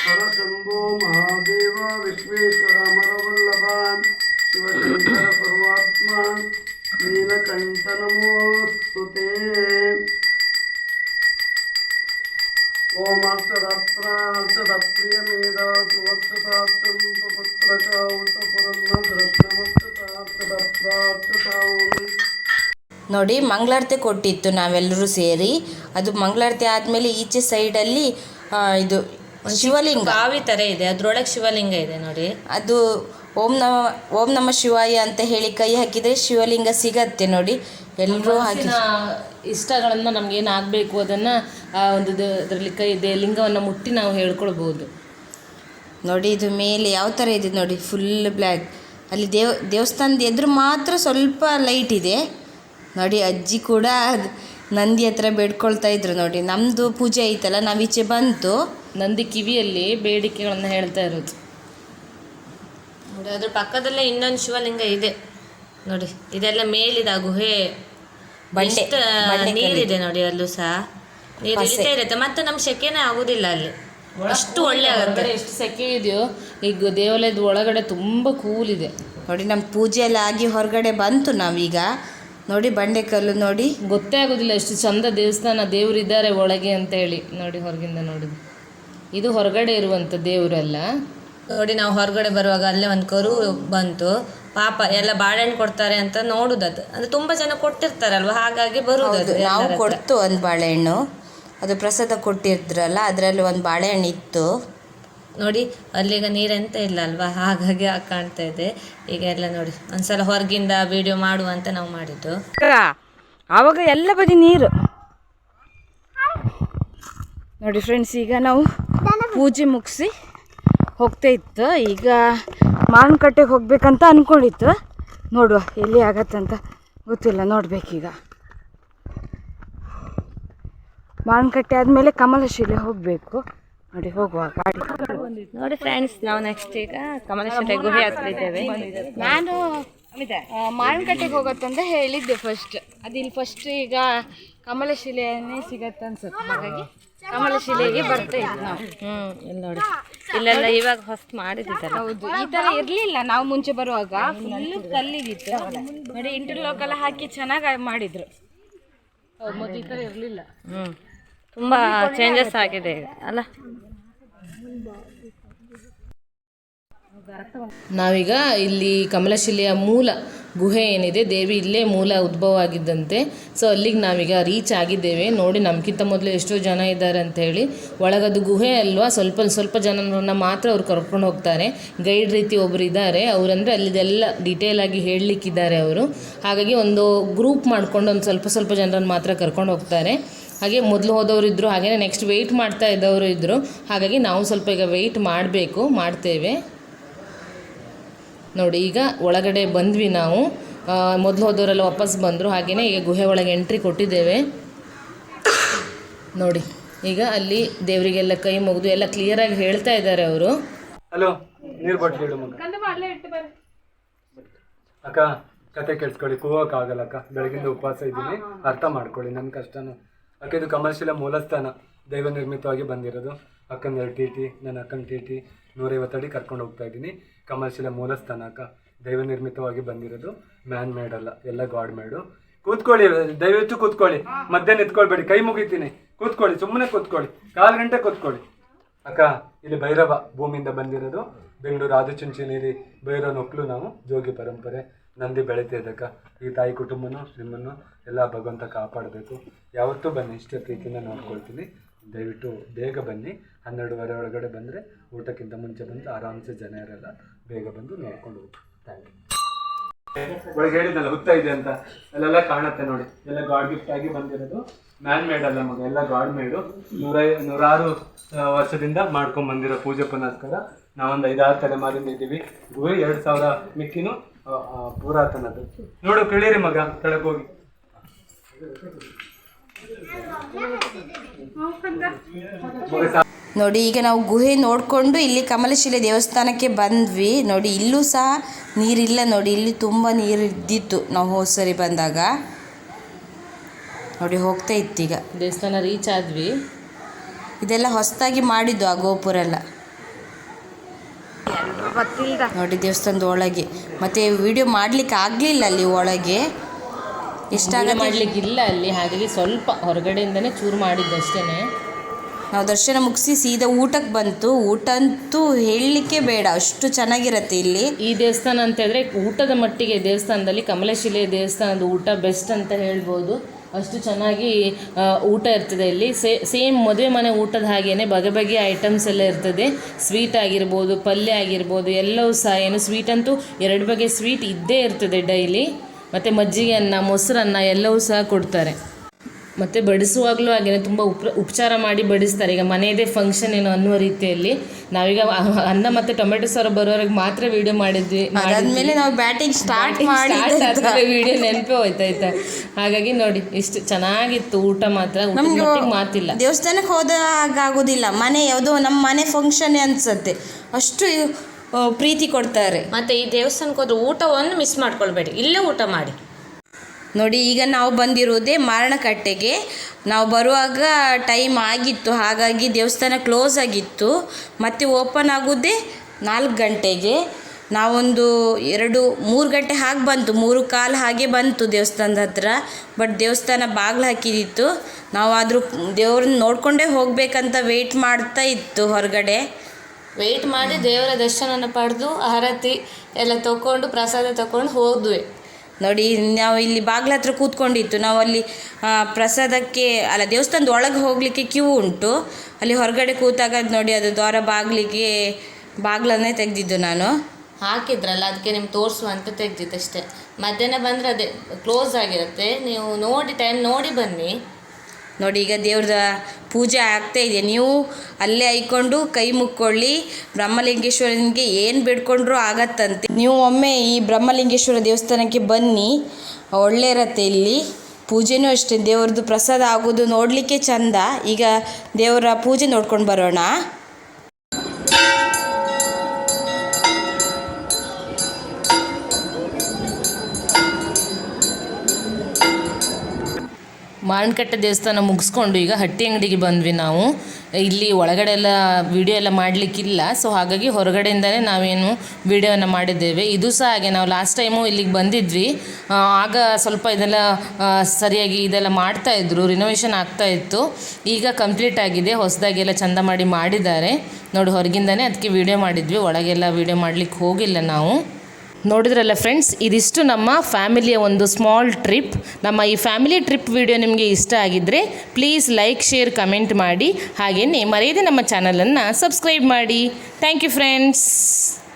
हरशम्भो महादेव विश्वेश्वर अमरवल्लभ शिवशङ्कर सर्वात्मा नीलकण्ठ नमोऽस्तु ते ॐ अष्टदप्राष्टदप्रियमेधा सुवक्षतार्थं सुपुत्रक उतपुरन्न दर्शनमक्षतार्थदप्राष्टता ॐ ನೋಡಿ ಮಂಗಳಾರತಿ ಕೊಟ್ಟಿತ್ತು ನಾವೆಲ್ಲರೂ ಸೇರಿ ಅದು ಮಂಗಳಾರತಿ ಆದಮೇಲೆ ಈಚೆ ಸೈಡಲ್ಲಿ ಆ, ಇದು ಶಿವಲಿಂಗ. ಬಾವಿ ತರ ಇದೆ ಅದ್ರೊಳಗೆ ಶಿವಲಿಂಗ ಇದೆ ನೋಡಿ. ಅದು ಓಂ ನಮ ಓಂ ನಮ ಶಿವಾಯ ಅಂತ ಹೇಳಿ ಕೈ ಹಾಕಿದ್ರೆ ಶಿವಲಿಂಗ ಸಿಗತ್ತೆ ನೋಡಿ. ಎಲ್ಲರೂ ಹಾಕಿ ಇಷ್ಟಗಳನ್ನ ನಮ್ಗೇನು ಆಗಬೇಕು ಅದನ್ನು ಆ ಒಂದು ಅದರಲ್ಲಿ ಕೈ ಇದೆ ಲಿಂಗವನ್ನು ಮುಟ್ಟಿ ನಾವು ಹೇಳ್ಕೊಳ್ಬೋದು. ನೋಡಿ ಇದು ಮೇಲೆ ಯಾವ ಥರ ಇದೆ ನೋಡಿ ಫುಲ್ ಬ್ಲ್ಯಾಕ್ ಅಲ್ಲಿ ದೇವ ದೇವಸ್ಥಾನದ ಎದುರು ಮಾತ್ರ ಸ್ವಲ್ಪ ಲೈಟ್ ಇದೆ. ನೋಡಿ ಅಜ್ಜಿ ಕೂಡ ನಂದಿ ಹತ್ರ ಬೇಡ್ಕೊಳ್ತಾ ಇದ್ರು ನೋಡಿ. ನಮ್ಮದು ಪೂಜೆ ಐತಲ್ಲ ನಾವು ಈಚೆ ಬಂತು. ನಂದಿ ಕಿವಿಯಲ್ಲಿ ಬೇಡಿಕೆಗಳನ್ನು ಹೇಳ್ತಾ ಇರೋದು. ನೋಡಿ ಅದ್ರ ಪಕ್ಕದಲ್ಲೇ ಇನ್ನೊಂದು ಶಿವಲಿಂಗ ಇದೆ. ನೋಡಿ ಇದೆಲ್ಲ ಮೇಲಿದ ಗುಹೆ. ಬಂಡೆ ನೀರಿದೆ ನೋಡಿ ಅಲ್ಲೂ ಸಹ. ನೀರು ಇಳಿತಾ ಇರುತ್ತೆ. ಮತ್ತೆ ನಮ್ಗೆ ಸೆಕೆನೇ ಆಗುದಿಲ್ಲ ಅಲ್ಲಿ. ಅಷ್ಟು ಒಳ್ಳೆ ಆಗುತ್ತೆ. ಎಷ್ಟು ಸೆಕೆ ಇದೆಯೋ ಈಗ ದೇವಾಲಯದ ಒಳಗಡೆ ತುಂಬಾ ಕೂಲ್ ಇದೆ. ನೋಡಿ ನಮ್ ಪೂಜೆ ಎಲ್ಲ ಆಗಿ ಹೊರಗಡೆ ಬಂತು ನಾವೀಗ. ನೋಡಿ ಬಂಡೆಕಲ್ಲು ನೋಡಿ. ಗೊತ್ತೇ ಆಗುದಿಲ್ಲ ಎಷ್ಟು ಚಂದ ದೇವಸ್ಥಾನ ದೇವರಿದ್ದಾರೆ ಒಳಗೆ ಅಂತ ಹೇಳಿ. ನೋಡಿ ಹೊರಗಿಂದ ನೋಡಿದ್ದು ಇದು ಹೊರಗಡೆ ಇರುವಂಥ ದೇವರಲ್ಲ? ನೋಡಿ ನಾವು ಹೊರಗಡೆ ಬರುವಾಗ ಅಲ್ಲೇ ಒಂದು ಕರು ಬಂತು. ಪಾಪ ಎಲ್ಲ ಬಾಳೆಹಣ್ಣು ಕೊಡ್ತಾರೆ ಅಂತ ನೋಡುದದು. ಅಂದ್ರೆ ತುಂಬಾ ಜನ ಕೊಟ್ಟಿರ್ತಾರಲ್ವ? ಹಾಗಾಗಿ ಬರುವುದು ನಾವು ಕೊಡ್ತು ಒಂದು ಬಾಳೆಹಣ್ಣು. ಅದು ಪ್ರಸಾದ ಕೊಟ್ಟಿದ್ರಲ್ಲ ಅದರಲ್ಲಿ ಒಂದು ಬಾಳೆಹಣ್ಣು ಇತ್ತು. ನೋಡಿ ಅಲ್ಲಿಗ ನೀರೆಂತ ಇಲ್ಲ ಅಲ್ವಾ ಹಾಗಾಗಿ ಆಗ ಕಾಣ್ತಾ ಇದೆ. ಈಗ ಎಲ್ಲ ನೋಡಿ ಒಂದ್ಸಲ ಹೊರಗಿಂದ ವಿಡಿಯೋ ಮಾಡುವ ಅಂತ ನಾವು ಮಾಡಿದ್ದು. ಆವಾಗ ಎಲ್ಲ ಬದಿ ನೀರು. ನೋಡಿ ಫ್ರೆಂಡ್ಸ್ ಈಗ ನಾವು ಪೂಜೆ ಮುಗಿಸಿ ಹೋಗ್ತಾ ಇತ್ತು. ಈಗ ಮಾವಿನಕಟ್ಟೆಗೆ ಹೋಗ್ಬೇಕಂತ ಅಂದ್ಕೊಂಡಿತ್ತು ನೋಡುವ ಎಲ್ಲಿ ಆಗತ್ತಂತ ಗೊತ್ತಿಲ್ಲ, ನೋಡ್ಬೇಕೀಗ. ಮಾವಿನಕಟ್ಟೆ ಆದಮೇಲೆ ಕಮಲಶಿಲೆ ಹೋಗಬೇಕು. ನೋಡಿ, ಹೋಗುವ ಗಾಡಿ. ನೋಡಿ ಫ್ರೆಂಡ್ಸ್ ನಾವು ನೆಕ್ಸ್ಟ್ ಈಗ ಕಮಲಶಿಲೆ ಗುಹೆ ಹತ್ರ ನಾನು ಮಾವಿನಕಟ್ಟೆಗೆ ಹೋಗತ್ತಂತ ಹೇಳಿದ್ದೆ ಫಸ್ಟ್ ಅದು ಇಲ್ಲಿ ಫಸ್ಟ್ ಈಗ ಕಮಲಶಿಲೆಯನ್ನೇ ಸಿಗತ್ತೆ ಅನ್ಸುತ್ತೆ, ಹಾಗಾಗಿ. ಕಮಲಶಿಲೆಗೆ ಬರ್ತಾ ಇದ್ವಿ ನಾವು. ಹ್ಮ್. ಇಲ್ಲಿ ನೋಡಿ. ಇಲ್ಲೆಲ್ಲ ಇವಾಗ ಹೊಸ್ತು ಮಾಡಿದಿದ್ದಲ್ಲ ಹೌದು ಈ ತರ ಇರ್ಲಿಲ್ಲ ನಾವು ಮುಂಚೆ ಬರುವಾಗ. ಫುಲ್ ಕಲ್ಲಿಗಿತ್ತು. ನೋಡಿ ಇಂಟರ್ಲಾಕ್ ಎಲ್ಲ ಹಾಕಿ ಚೆನ್ನಾಗಿ ಮಾಡಿದ್ರು. ಮೊದಲು ಈ ತರ ಇರಲಿಲ್ಲ. ಹ್ಮ್. ತುಂಬಾ ಚೇಂಜಸ್ ಆಗಿದೆ ಈಗ. ಅಲ್ಲ? ನಾವೀಗ ಇಲ್ಲಿ ಕಮಲಶಿಲೆಯ ಮೂಲ ಗುಹೆ ಏನಿದೆ, ದೇವಿ ಇಲ್ಲೇ ಮೂಲ ಉದ್ಭವ ಆಗಿದ್ದಂತೆ ಸೊ ಅಲ್ಲಿಗೆ ನಾವೀಗ ರೀಚ್ ಆಗಿದ್ದೇವೆ. ನೋಡಿ ನಮ್ಗಿಂತ ಮೊದಲು ಎಷ್ಟೋ ಜನ ಇದ್ದಾರೆ ಅಂತ ಹೇಳಿ ಒಳಗದು ಗುಹೆ ಅಲ್ವಾ, ಸ್ವಲ್ಪ ಸ್ವಲ್ಪ ಜನರನ್ನ ಮಾತ್ರ ಅವ್ರು ಕರ್ಕೊಂಡು ಹೋಗ್ತಾರೆ. ಗೈಡ್ ರೀತಿ ಒಬ್ರು ಇದ್ದಾರೆ. ಅವರಂದ್ರೆ ಅಲ್ಲಿದೆಲ್ಲ ಡೀಟೇಲ್ ಆಗಿ ಹೇಳಲಿಕ್ಕಿದ್ದಾರೆ ಅವರು. ಹಾಗಾಗಿ ಒಂದು ಗ್ರೂಪ್ ಮಾಡಿಕೊಂಡು ಒಂದು ಸ್ವಲ್ಪ ಸ್ವಲ್ಪ ಜನರನ್ನು ಮಾತ್ರ ಕರ್ಕೊಂಡು ಹೋಗ್ತಾರೆ. ಹಾಗೆ ಮೊದಲು ಹೋದವರು ಇದ್ದರು ಹಾಗೆಯೇ ನೆಕ್ಸ್ಟ್ ವೆಯ್ಟ್ ಮಾಡ್ತಾ ಇದ್ದವರು ಇದ್ದರು ಹಾಗಾಗಿ ನಾವು ಸ್ವಲ್ಪ ಈಗ ವೆಯ್ಟ್ ಮಾಡಬೇಕು, ಮಾಡ್ತೇವೆ. ನೋಡಿ ಈಗ ಒಳಗಡೆ ಬಂದ್ವಿ ನಾವು. ಮೊದಲು ಹೋದವರೆಲ್ಲ ವಾಪಸ್ ಬಂದರು. ಹಾಗೆಯೇ ಈಗ ಗುಹೆ ಒಳಗೆ ಎಂಟ್ರಿ ಕೊಟ್ಟಿದ್ದೇವೆ. ನೋಡಿ ಈಗ ಅಲ್ಲಿ ದೇವರಿಗೆಲ್ಲ ಕೈ ಮುಗಿದು ಎಲ್ಲ ಕ್ಲಿಯರಾಗಿ ಹೇಳ್ತಾ ಇದ್ದಾರೆ ಅವರು. ಹಲೋ ನೀರು ಬಾಟ್ಲಿ ಇಡು ಮಗ ಅಕ್ಕ ಕತೆ ಕೇಳಿಸ್ಕೊಳ್ಳಿ. ಕೂಗೋಕ್ಕಾಗಲ್ಲ ಅಕ್ಕ. ಬೆಳಗಿಂದ ಉಪವಾಸ ಇದ್ದೀನಿ. ಅರ್ಥ ಮಾಡ್ಕೊಳ್ಳಿ ನನ್ನ ಕಷ್ಟನೂ. ಅಕ್ಕ ಇದು ಕಮರ್ಷಿಯಲ ಮೂಲಸ್ಥಾನ. ದೈವ ನಿರ್ಮಿತವಾಗಿ ಬಂದಿರೋದು. ಅಕ್ಕನ ಎರಡು ಟಿ ಟಿ ನನ್ನ ಅಕ್ಕನ ಟಿ ಟಿ. ನೂರೈವತ್ತು ಅಡಿ ಕರ್ಕೊಂಡು ಹೋಗ್ತಾ ಇದ್ದೀನಿ. ಕಮರ್ಷಿಯಲ ಮೂಲಸ್ಥಾನ ಅಕ್ಕ ದೈವ ನಿರ್ಮಿತವಾಗಿ ಬಂದಿರೋದು ಮ್ಯಾನ್ ಮೇಡ್ ಅಲ್ಲ ಎಲ್ಲ ಗಾಡ್ ಮೇಡು ಕೂತ್ಕೊಳ್ಳಿ ದಯವಿಟ್ಟು ಕೂತ್ಕೊಳ್ಳಿ. ಮಧ್ಯಾಹ್ನ ಎತ್ಕೊಳ್ಬೇಡಿ ಕೈ ಮುಗಿತೀನಿ. ಕೂತ್ಕೊಳ್ಳಿ ಸುಮ್ಮನೆ ಕೂತ್ಕೊಳ್ಳಿ. ಕಾಲು ಗಂಟೆ ಕೂತ್ಕೊಳ್ಳಿ. ಅಕ್ಕ ಇಲ್ಲಿ ಭೈರವ ಭೂಮಿಯಿಂದ ಬಂದಿರೋದು. ಬೆಂಗಳೂರು ಆದಿಚುಂಚನಗಿರಿ ಭೈರವ ನೊಕ್ಲು ನಾವು ಜೋಗಿ ಪರಂಪರೆ ನಂದಿ ಬೆಳಿತಿದ್ದಕ್ಕ ಈ ತಾಯಿ ಕುಟುಂಬನು ನಿಮ್ಮನ್ನು ಎಲ್ಲ ಭಗವಂತ ಕಾಪಾಡಬೇಕು. ಯಾವತ್ತೂ ಬನ್ನಿ ಇಷ್ಟ ಪ್ರೀತಿಯಿಂದ ನೋಡ್ಕೊಳ್ತೀನಿ. ದಯವಿಟ್ಟು ಬೇಗ ಬನ್ನಿ. ಹನ್ನೆರಡುವರೆ ಒಳಗಡೆ ಬಂದರೆ ಊಟಕ್ಕಿಂತ ಮುಂಚೆ ಬಂದು ಆರಾಮ್ಸೆ ಜನ ಇರಲ್ಲ. ಬೇಗ ಬಂದು ನೋಡ್ಕೊಂಡು ಹೋಗಿ. ಥ್ಯಾಂಕ್ ಯು ಒಳಗೆ ಹುತ್ತ ಇದೆ ಅಂತ. ಅಲ್ಲೆಲ್ಲ ಕಾಣುತ್ತೆ ನೋಡಿ. ಎಲ್ಲ ಗಾಡ್ ಗಿಫ್ಟ್ ಆಗಿ ಬಂದಿರೋದು. ಮ್ಯಾನ್ ಮೇಡ್ ಅಲ್ಲ ಮಗ ಎಲ್ಲ ಗಾಡ್ ಮೇಡು ನೂರ ನೂರಾರು ವರ್ಷದಿಂದ ಮಾಡ್ಕೊಂಡ್ ಬಂದಿರೋ ಪೂಜೆ ಪುನಸ್ಕಾರ. ನಾವೊಂದು ಐದಾರು ತಲೆಮಾರಿಂದ ಇದ್ದೀವಿ. ಗುಹೆ ಎರಡು ಸಾವಿರ ಮಿಕ್ಕಿನೂ ಆ, ನೋಡು ಕೇಳಿರಿ ಮಗ ಕೆಳಗೋಗಿ ಸಾ- ನೋಡಿ ಈಗ ನಾವು ಗುಹೆ ನೋಡಿಕೊಂಡು ಇಲ್ಲಿ ಕಮಲಶಿಲೆ ದೇವಸ್ಥಾನಕ್ಕೆ ಬಂದ್ವಿ. ನೋಡಿ ಇಲ್ಲೂ ಸಹ ನೀರಿಲ್ಲ. ನೋಡಿ ಇಲ್ಲಿ ತುಂಬ ನೀರು ಇದ್ದಿತ್ತು ನಾವು ಹೋದ ಸರಿ ಬಂದಾಗ. ನೋಡಿ ಹೋಗ್ತಾ ಇತ್ತೀಗ ದೇವಸ್ಥಾನ ರೀಚ್ ಆದ್ವಿ. ಇದೆಲ್ಲ ಹೊಸದಾಗಿ ಮಾಡಿದ್ದು ಆ ಗೋಪುರ ಎಲ್ಲ. ನೋಡಿ ದೇವಸ್ಥಾನದ ಒಳಗೆ. ಮತ್ತೆ ವಿಡಿಯೋ ಮಾಡ್ಲಿಕ್ಕೆ ಆಗಲಿಲ್ಲ ಅಲ್ಲಿ ಒಳಗೆ. ಇಷ್ಟ ಮಾಡ್ಲಿಕ್ಕೆ ಇಲ್ಲ ಅಲ್ಲಿ. ಹಾಗಾಗಿ ಸ್ವಲ್ಪ ಹೊರಗಡೆಯಿಂದನೇ ಚೂರು ಮಾಡಿದ್ದಷ್ಟೇ ನಾವು ದರ್ಶನ ಮುಗಿಸಿ ಸೀದಾ ಊಟಕ್ಕೆ ಬಂತು. ಊಟ ಅಂತೂ ಹೇಳಲಿಕ್ಕೆ ಬೇಡ. ಅಷ್ಟು ಚೆನ್ನಾಗಿರತ್ತೆ ಇಲ್ಲಿ. ಈ ದೇವಸ್ಥಾನ ಅಂತ ಹೇಳಿದ್ರೆ ಊಟದ ಮಟ್ಟಿಗೆ ದೇವಸ್ಥಾನದಲ್ಲಿ ಕಮಲಶಿಲೆ ದೇವಸ್ಥಾನದ ಊಟ ಬೆಸ್ಟ್ ಅಂತ ಹೇಳ್ಬೋದು. ಅಷ್ಟು ಚೆನ್ನಾಗಿ ಊಟ ಇರ್ತದೆ ಇಲ್ಲಿ. ಸೇಮ್ ಮದುವೆ ಮನೆ ಊಟದ ಹಾಗೇನೆ ಬಗೆ ಬಗೆಯ ಐಟಮ್ಸ್ ಎಲ್ಲ ಇರ್ತದೆ. ಸ್ವೀಟ್ ಆಗಿರ್ಬೋದು, ಪಲ್ಯ ಆಗಿರ್ಬೋದು, ಎಲ್ಲವೂ ಸಹ ಏನು ಸ್ವೀಟ್ ಅಂತೂ ಎರಡು ಬಗೆ ಸ್ವೀಟ್ ಇದ್ದೇ ಇರ್ತದೆ ಡೈಲಿ ಮತ್ತು ಮಜ್ಜಿಗೆ ಅನ್ನ, ಮೊಸರನ್ನ ಎಲ್ಲವೂ ಸಹ ಕೊಡ್ತಾರೆ. ಮತ್ತು ಬಡಿಸುವಾಗಲೂ ಹಾಗೆಯೇ ತುಂಬ ಉಪ ಉಪಚಾರ ಮಾಡಿ ಬಡಿಸ್ತಾರೆ. ಈಗ ಮನೆಯದೇ ಫಂಕ್ಷನ್ ಏನು ಅನ್ನುವ ರೀತಿಯಲ್ಲಿ ನಾವೀಗ ಅನ್ನ ಮತ್ತು ಟೊಮೆಟೊ ಸಾರು ಬರೋರಿಗೆ ಮಾತ್ರ ವಿಡಿಯೋ ಮಾಡಿದ್ವಿ ಅದಾದಮೇಲೆ ನಾವು ಬ್ಯಾಟಿಂಗ್ ಸ್ಟಾರ್ಟ್ ಮಾಡಿ ವಿಡಿಯೋ ನೆನಪೇ ಹೋಯ್ತಾಯ್ತಾ? ಹಾಗಾಗಿ ನೋಡಿ ಇಷ್ಟು ಚೆನ್ನಾಗಿತ್ತು ಊಟ ಮಾತ್ರ. ಮಾತಿಲ್ಲ. ದೇವಸ್ಥಾನಕ್ಕೆ ಹೋದಾಗ ಆಗೋದಿಲ್ಲ ಮನೆ ಯಾವುದೋ ನಮ್ಮ ಮನೆ ಫಂಕ್ಷನ್ ಅನ್ಸುತ್ತೆ. ಅಷ್ಟು ಪ್ರೀತಿ ಕೊಡ್ತಾರೆ. ಮತ್ತೆ ಈ ದೇವಸ್ಥಾನಕ್ಕೆ ಹೋದ್ರೆ ಊಟ ಒಂದು ಮಿಸ್ ಮಾಡ್ಕೊಳ್ಬೇಡಿ. ಇಲ್ಲೇ ಊಟ ಮಾಡಿ. ನೋಡಿ, ಈಗ ನಾವು ಬಂದಿರೋದೇ ಮಾರಣಕಟ್ಟೆಗೆ. ನಾವು ಬರುವಾಗ ಟೈಮ್ ಆಗಿತ್ತು, ಹಾಗಾಗಿ ದೇವಸ್ಥಾನ ಕ್ಲೋಸ್ ಆಗಿತ್ತು. ಮತ್ತೆ ಓಪನ್ ಆಗೋದೇ ನಾಲ್ಕು ಗಂಟೆಗೆ. ನಾವೊಂದು ಎರಡು, ಮೂರು ಗಂಟೆ ಹಾಗೆ ಬಂತು. ಮೂರು ಕಾಲು ಹಾಗೆ ಬಂತು ದೇವಸ್ಥಾನದ ಹತ್ರ ಬಟ್ ದೇವಸ್ಥಾನ ಬಾಗಿಲು ಹಾಕಿದಿತ್ತು. ನಾವಾದರೂ ದೇವ್ರನ್ನ ನೋಡಿಕೊಂಡೇ ಹೋಗಬೇಕಂತ ವೆಯ್ಟ್ ಮಾಡ್ತಾ ಇತ್ತು ಹೊರಗಡೆ. ವೆಯ್ಟ್ ಮಾಡಿ ದೇವರ ದರ್ಶನನ ಪಡೆದು, ಆರತಿ ಎಲ್ಲ ತಗೊಂಡು ಪ್ರಸಾದ ತಗೊಂಡು ಹೋದ್ವಿ. ನೋಡಿ, ನಾವು ಇಲ್ಲಿ ಬಾಗ್ಲ ಹತ್ರ ಕೂತ್ಕೊಂಡಿತ್ತು. ನಾವು ಅಲ್ಲಿ ಪ್ರಸಾದಕ್ಕೆ, ಅಲ್ಲ, ದೇವಸ್ಥಾನದ ಒಳಗೆ ಹೋಗಲಿಕ್ಕೆ ಕ್ಯೂ ಉಂಟು. ಅಲ್ಲಿ ಹೊರಗಡೆ ಕೂತಾಗ ನೋಡಿ, ಅದು ದ್ವಾರ ಬಾಗಿಲಿಗೆ ಬಾಗ್ಲನ್ನೇ ತೆಗೆದಿದ್ದು ನಾನು. ಹಾಕಿದ್ರಲ್ಲ ಅದಕ್ಕೆ ನಿಮ್ಗೆ ತೋರಿಸುವಂತ ಅಂತ ತೆಗ್ದಿತ್ತಷ್ಟೇ ಮಧ್ಯಾಹ್ನ ಬಂದರೆ ಅದೇ ಕ್ಲೋಸ್ ಆಗಿರುತ್ತೆ. ನೀವು ನೋಡಿ ಟೈಮ್ ನೋಡಿ ಬನ್ನಿ. ನೋಡಿ, ಈಗ ದೇವ್ರದ ಪೂಜೆ ಆಗ್ತಾ ಇದೆ. ನೀವು ಅಲ್ಲೇ ಐಕೊಂಡು ಕೈ ಮುಕ್ಕೊಳ್ಳಿ. ಬ್ರಹ್ಮಲಿಂಗೇಶ್ವರನಿಗೆ ಏನು ಬಿಡ್ಕೊಂಡ್ರು ಆಗತ್ತಂತೆ. ನೀವು ಒಮ್ಮೆ ಈ ಬ್ರಹ್ಮಲಿಂಗೇಶ್ವರ ದೇವಸ್ಥಾನಕ್ಕೆ ಬನ್ನಿ. ಒಳ್ಳೆ ಇರತ್ತೆ ಇಲ್ಲಿ. ಪೂಜೆನೂ ಅಷ್ಟೇ. ದೇವ್ರದ್ದು ಪ್ರಸಾದ ಆಗೋದು ನೋಡಲಿಕ್ಕೆ ಚಂದ. ಈಗ ದೇವರ ಪೂಜೆ ನೋಡ್ಕೊಂಡು ಬರೋಣ. ಮಾರನಕಟ್ಟೆ ದೇವಸ್ಥಾನ ಮುಗಿಸ್ಕೊಂಡು ಈಗ ಹಟ್ಟಿ ಅಂಗಡಿಗೆ ಬಂದ್ವಿ ನಾವು. ಇಲ್ಲಿ ಒಳಗಡೆ ಎಲ್ಲ ವಿಡಿಯೋ ಎಲ್ಲ ಮಾಡಲಿಕ್ಕಿಲ್ಲ. ಸೊ ಹಾಗಾಗಿ ಹೊರಗಡೆಯಿಂದಲೇ ನಾವೇನು ವಿಡಿಯೋನ ಮಾಡಿದ್ದೇವೆ. ಇದು ಸಹ ಹಾಗೆ, ನಾವು ಲಾಸ್ಟ್ ಟೈಮು ಇಲ್ಲಿಗೆ ಬಂದಿದ್ವಿ. ಆಗ ಸ್ವಲ್ಪ ಇದೆಲ್ಲ ಸರಿಯಾಗಿ ಇದೆಲ್ಲ ಮಾಡ್ತಾ ಇದ್ರು ರಿನೋವೇಷನ್ ಆಗ್ತಾ ಇತ್ತು. ಈಗ ಕಂಪ್ಲೀಟ್ ಆಗಿದೆ, ಹೊಸದಾಗಿ ಎಲ್ಲ ಚಂದ ಮಾಡಿ ಮಾಡಿದ್ದಾರೆ. ನೋಡಿ, ಹೊರಗಿಂದನೇ ಅದಕ್ಕೆ ವಿಡಿಯೋ ಮಾಡಿದ್ವಿ. ಒಳಗೆಲ್ಲ ವಿಡಿಯೋ ಮಾಡಲಿಕ್ಕೆ ಹೋಗಿಲ್ಲ ನಾವು. ನೋಡಿದ್ರಲ್ಲ ಫ್ರೆಂಡ್ಸ್ ಇದಿಷ್ಟು ನಮ್ಮ ಫ್ಯಾಮಿಲಿಯ ಒಂದು ಸ್ಮಾಲ್ ಟ್ರಿಪ್ ನಮ್ಮ ಈ ಫ್ಯಾಮಿಲಿ ಟ್ರಿಪ್ ವಿಡಿಯೋ ನಿಮಗೆ ಇಷ್ಟ ಆಗಿದ್ದರೆ ಪ್ಲೀಸ್ ಲೈಕ್ ಶೇರ್ ಕಮೆಂಟ್ ಮಾಡಿ. ಹಾಗೆಯೇ ಮರೆಯದೆ ನಮ್ಮ ಚಾನಲನ್ನು ಸಬ್ಸ್ಕ್ರೈಬ್ ಮಾಡಿ. Thank you friends